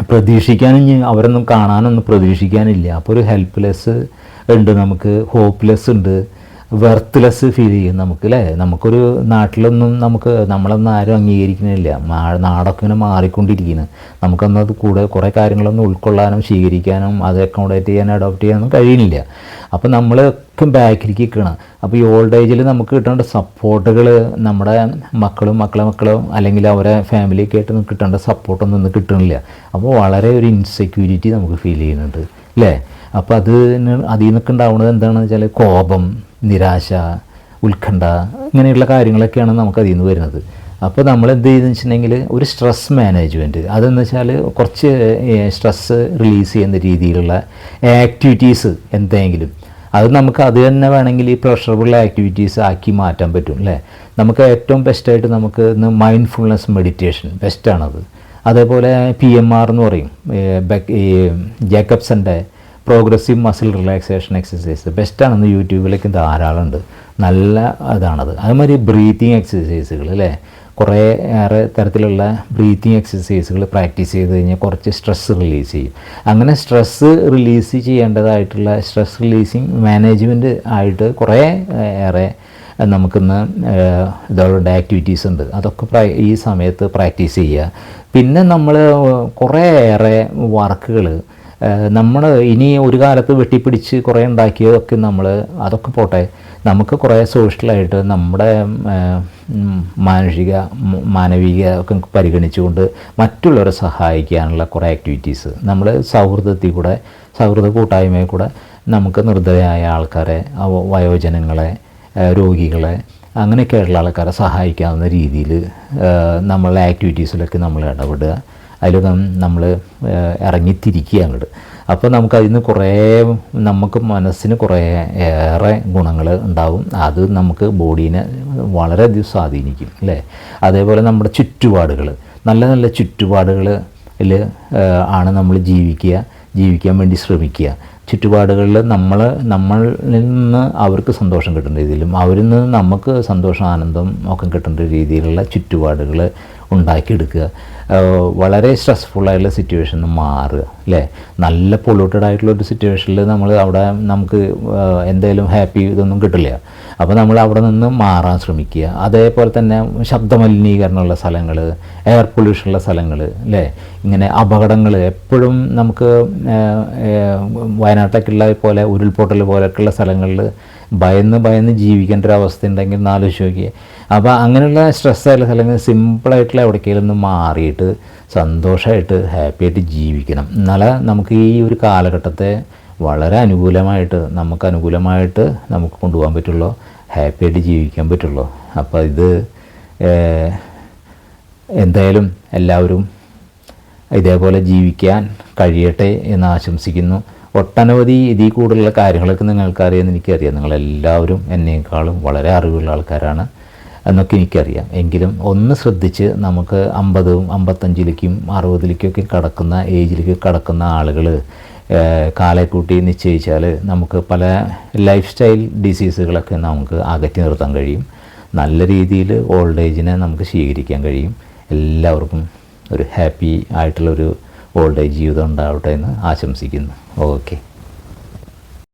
പ്രതീക്ഷിക്കാനും അവരൊന്നും കാണാനൊന്നും പ്രതീക്ഷിക്കാനില്ല. അപ്പോൾ ഒരു ഹെൽപ്ലെസ് ഉണ്ട് നമുക്ക് ഹോപ്പ്ലെസ് ഉണ്ട്. വെർത്ത്ലെസ് ഫീൽ ചെയ്യും നമുക്ക് അല്ലേ നമുക്കൊരു നാട്ടിലൊന്നും നമുക്ക് നമ്മളൊന്നും ആരും അംഗീകരിക്കുന്നില്ല. നാടൊക്കെ ഇങ്ങനെ മാറിക്കൊണ്ടിരിക്കുന്നു. നമുക്കൊന്നും അത് കൂടെ കുറേ കാര്യങ്ങളൊന്നും ഉൾക്കൊള്ളാനും സ്വീകരിക്കാനും അത് അക്കോമഡേറ്റ് ചെയ്യാനും അഡോപ്റ്റ് ചെയ്യാനൊന്നും കഴിയുന്നില്ല. അപ്പോൾ നമ്മളൊക്കെ ബാക്കിലേക്ക് നിൽക്കണം. അപ്പോൾ ഈ ഓൾഡ് ഏജിൽ നമുക്ക് കിട്ടേണ്ട സപ്പോർട്ടുകൾ നമ്മുടെ മക്കളും മക്കളെ മക്കളും അല്ലെങ്കിൽ അവരെ ഫാമിലിയൊക്കെ ആയിട്ട് കിട്ടേണ്ട സപ്പോർട്ടൊന്നും ഇന്ന് കിട്ടണില്ല. അപ്പോൾ വളരെ ഒരു ഇൻസെക്യൂരിറ്റി നമുക്ക് ഫീൽ ചെയ്യുന്നുണ്ട്. അല്ലേ? അപ്പോൾ അത് അതിൽ നിന്നൊക്കെ ഉണ്ടാവുന്നത് എന്താണെന്ന് വെച്ചാൽ കോപം. നിരാശ ഉത്കണ്ഠ ഇങ്ങനെയുള്ള കാര്യങ്ങളൊക്കെയാണ് നമുക്ക് അതിൽ നിന്ന് വരുന്നത്. അപ്പോൾ നമ്മൾ എന്ത് ചെയ്തെന്ന് വെച്ചിട്ടുണ്ടെങ്കിൽ ഒരു സ്ട്രെസ് മാനേജ്മെന്റ് അതെന്ന് വെച്ചാൽ കുറച്ച് സ്ട്രെസ്സ് റിലീസ് ചെയ്യുന്ന രീതിയിലുള്ള ആക്ടിവിറ്റീസ് എന്തെങ്കിലും. അത് നമുക്ക് അത് തന്നെ വേണമെങ്കിൽ ഈ പ്രഷറബിൾ ആക്ടിവിറ്റീസ് ആക്കി മാറ്റാൻ പറ്റും അല്ലേ? നമുക്ക് ഏറ്റവും ബെസ്റ്റായിട്ട് നമുക്ക് ഇന്ന് മൈൻഡ്ഫുൾനെസ് മെഡിറ്റേഷൻ ബെസ്റ്റാണത് അതേപോലെ പി എം ആർ എന്ന് പറയും. ജേക്കബ്സന്റെ പ്രോഗ്രസീവ് മസിൽ റിലാക്സേഷൻ എക്സസൈസ്. ബെസ്റ്റാണെന്ന് യൂട്യൂബിലേക്ക് ധാരാളം ഉണ്ട് നല്ല അതാണത് അതുമാതിരി ബ്രീത്തിങ് എക്സസൈസുകൾ അല്ലേ കുറേ ഏറെ തരത്തിലുള്ള ബ്രീത്തിങ് എക്സസൈസുകൾ പ്രാക്ടീസ് ചെയ്ത് കഴിഞ്ഞാൽ കുറച്ച് സ്ട്രെസ്സ് റിലീസ് ചെയ്യും. അങ്ങനെ സ്ട്രെസ്സ് റിലീസ് ചെയ്യേണ്ടതായിട്ടുള്ള സ്ട്രെസ് റിലീസിങ് മാനേജ്മെന്റ് ആയിട്ട് കുറേ ഏറെ നമുക്കിന്ന് ഇതോടെ ആക്ടിവിറ്റീസ് ഉണ്ട്. അതൊക്കെ ഈ സമയത്ത് പ്രാക്ടീസ് ചെയ്യുക. പിന്നെ നമ്മൾ കുറേ ഏറെ വർക്കുകൾ നമ്മൾ ഇനി ഒരു കാലത്ത് വെട്ടിപ്പിടിച്ച് കുറേ ഉണ്ടാക്കിയതൊക്കെ നമ്മൾ അതൊക്കെ പോട്ടെ. നമുക്ക് കുറേ സോഷ്യലായിട്ട് നമ്മുടെ മാനുഷിക മാനവിക ഒക്കെ പരിഗണിച്ചുകൊണ്ട് മറ്റുള്ളവരെ സഹായിക്കാനുള്ള കുറേ ആക്ടിവിറ്റീസ് നമ്മൾ സൗഹൃദത്തിൽ കൂടെ സൗഹൃദ കൂട്ടായ്മയിൽ കൂടെ നമുക്ക് നിർദ്ധരായ ആൾക്കാരെ വയോജനങ്ങളെ രോഗികളെ അങ്ങനെയൊക്കെയുള്ള ആൾക്കാരെ സഹായിക്കാവുന്ന രീതിയിൽ നമ്മളെ ആക്ടിവിറ്റീസിലൊക്കെ നമ്മൾ ഇടപെടുക. അതിലൊക്കെ നമ്മൾ ഇറങ്ങിത്തിരിക്കുക അങ്ങോട്ട് അപ്പോൾ നമുക്ക് അതിൽ നിന്ന് കുറേ നമുക്ക് മനസ്സിന് കുറേ ഏറെ ഗുണങ്ങൾ ഉണ്ടാവും. അത് നമുക്ക് ബോഡീനെ വളരെയധികം സ്വാധീനിക്കും അല്ലേ? അതേപോലെ നമ്മുടെ ചുറ്റുപാടുകൾ നല്ല നല്ല ചുറ്റുപാടുകൾ ആണ് നമ്മൾ ജീവിക്കുക ജീവിക്കാൻ വേണ്ടി ശ്രമിക്കുക. ചുറ്റുപാടുകളിൽ നമ്മൾ നമ്മളിൽ നിന്ന് അവർക്ക് സന്തോഷം കിട്ടേണ്ട രീതിയിലും അവരിൽ നിന്ന് നമുക്ക് സന്തോഷം ആനന്ദം ഒക്കെ കിട്ടേണ്ട രീതിയിലുള്ള ചുറ്റുപാടുകൾ ഉണ്ടാക്കിയെടുക്കുക. വളരെ സ്ട്രെസ്ഫുൾ ആയിട്ടുള്ള സിറ്റുവേഷൻ മാറുക അല്ലേ? നല്ല പൊള്യൂട്ടഡ് ആയിട്ടുള്ള ഒരു സിറ്റുവേഷനിൽ നമ്മൾ അവിടെ നമുക്ക് എന്തെങ്കിലും ഹാപ്പി ഇതൊന്നും കിട്ടില്ല. അപ്പോൾ നമ്മൾ അവിടെ നിന്ന് മാറാൻ ശ്രമിക്കുക. അതേപോലെ തന്നെ ശബ്ദമലിനീകരണമുള്ള സ്ഥലങ്ങൾ എയർ പൊല്യൂഷനുള്ള സ്ഥലങ്ങൾ അല്ലേ? ഇങ്ങനെ അപകടങ്ങൾ എപ്പോഴും നമുക്ക് വയനാട്ടിലേക്കുള്ള പോലെ ഉരുൾപൊട്ടൽ പോലെയൊക്കെയുള്ള സ്ഥലങ്ങളിൽ ഭയന്ന് ഭയന്ന് ജീവിക്കേണ്ട ഒരു അവസ്ഥ ഉണ്ടെങ്കിൽ നാലോചിച്ച് നോക്കിയേ. അപ്പോൾ അങ്ങനെയുള്ള സ്ട്രെസ് ആയിട്ടുള്ള സ്ഥലങ്ങൾ സിമ്പിളായിട്ടുള്ള എവിടേക്കെങ്കിലും ഒന്ന് മാറിയിട്ട് സന്തോഷമായിട്ട് ഹാപ്പിയായിട്ട് ജീവിക്കണം. എന്നാലേ നമുക്ക് ഈ ഒരു കാലഘട്ടത്തെ വളരെ അനുകൂലമായിട്ട് നമുക്ക് അനുകൂലമായിട്ട് നമുക്ക് കൊണ്ടുപോകാൻ പറ്റുള്ളൂ ഹാപ്പിയായിട്ട് ജീവിക്കാൻ പറ്റുള്ളൂ. അപ്പോൾ ഇത് എന്തായാലും എല്ലാവരും ഇതേപോലെ ജീവിക്കാൻ കഴിയട്ടെ എന്ന് ആശംസിക്കുന്നു. ഒട്ടനവധി ഇതിൽ കൂടുതലുള്ള കാര്യങ്ങളൊക്കെ നിങ്ങൾക്കറിയാമെന്ന് എനിക്കറിയാം. നിങ്ങളെല്ലാവരും എന്നേക്കാളും വളരെ അറിവുള്ള ആൾക്കാരാണ്. എന്നൊക്കെ എനിക്കറിയാം. എങ്കിലും ഒന്ന് ശ്രദ്ധിച്ച് നമുക്ക് അമ്പതും അമ്പത്തഞ്ചിലേക്കും അറുപതിലേക്കൊക്കെ കടക്കുന്ന ഏജിലേക്ക് കടക്കുന്ന ആളുകൾ കാലെ കൂട്ടി നിശ്ചയിച്ചാൽ നമുക്ക് പല ലൈഫ് സ്റ്റൈൽ ഡിസീസുകളൊക്കെ നമുക്ക് അകറ്റി നിർത്താൻ കഴിയും. നല്ല രീതിയിൽ ഓൾഡ് ഏജിനെ നമുക്ക് സ്വീകരിക്കാൻ കഴിയും. എല്ലാവർക്കും ഒരു ഹാപ്പി ആയിട്ടുള്ളൊരു ഓൾഡ് ഏജ് ജീവിതം ഉണ്ടാവട്ടെ എന്ന് ആശംസിക്കുന്നു. ഓക്കെ.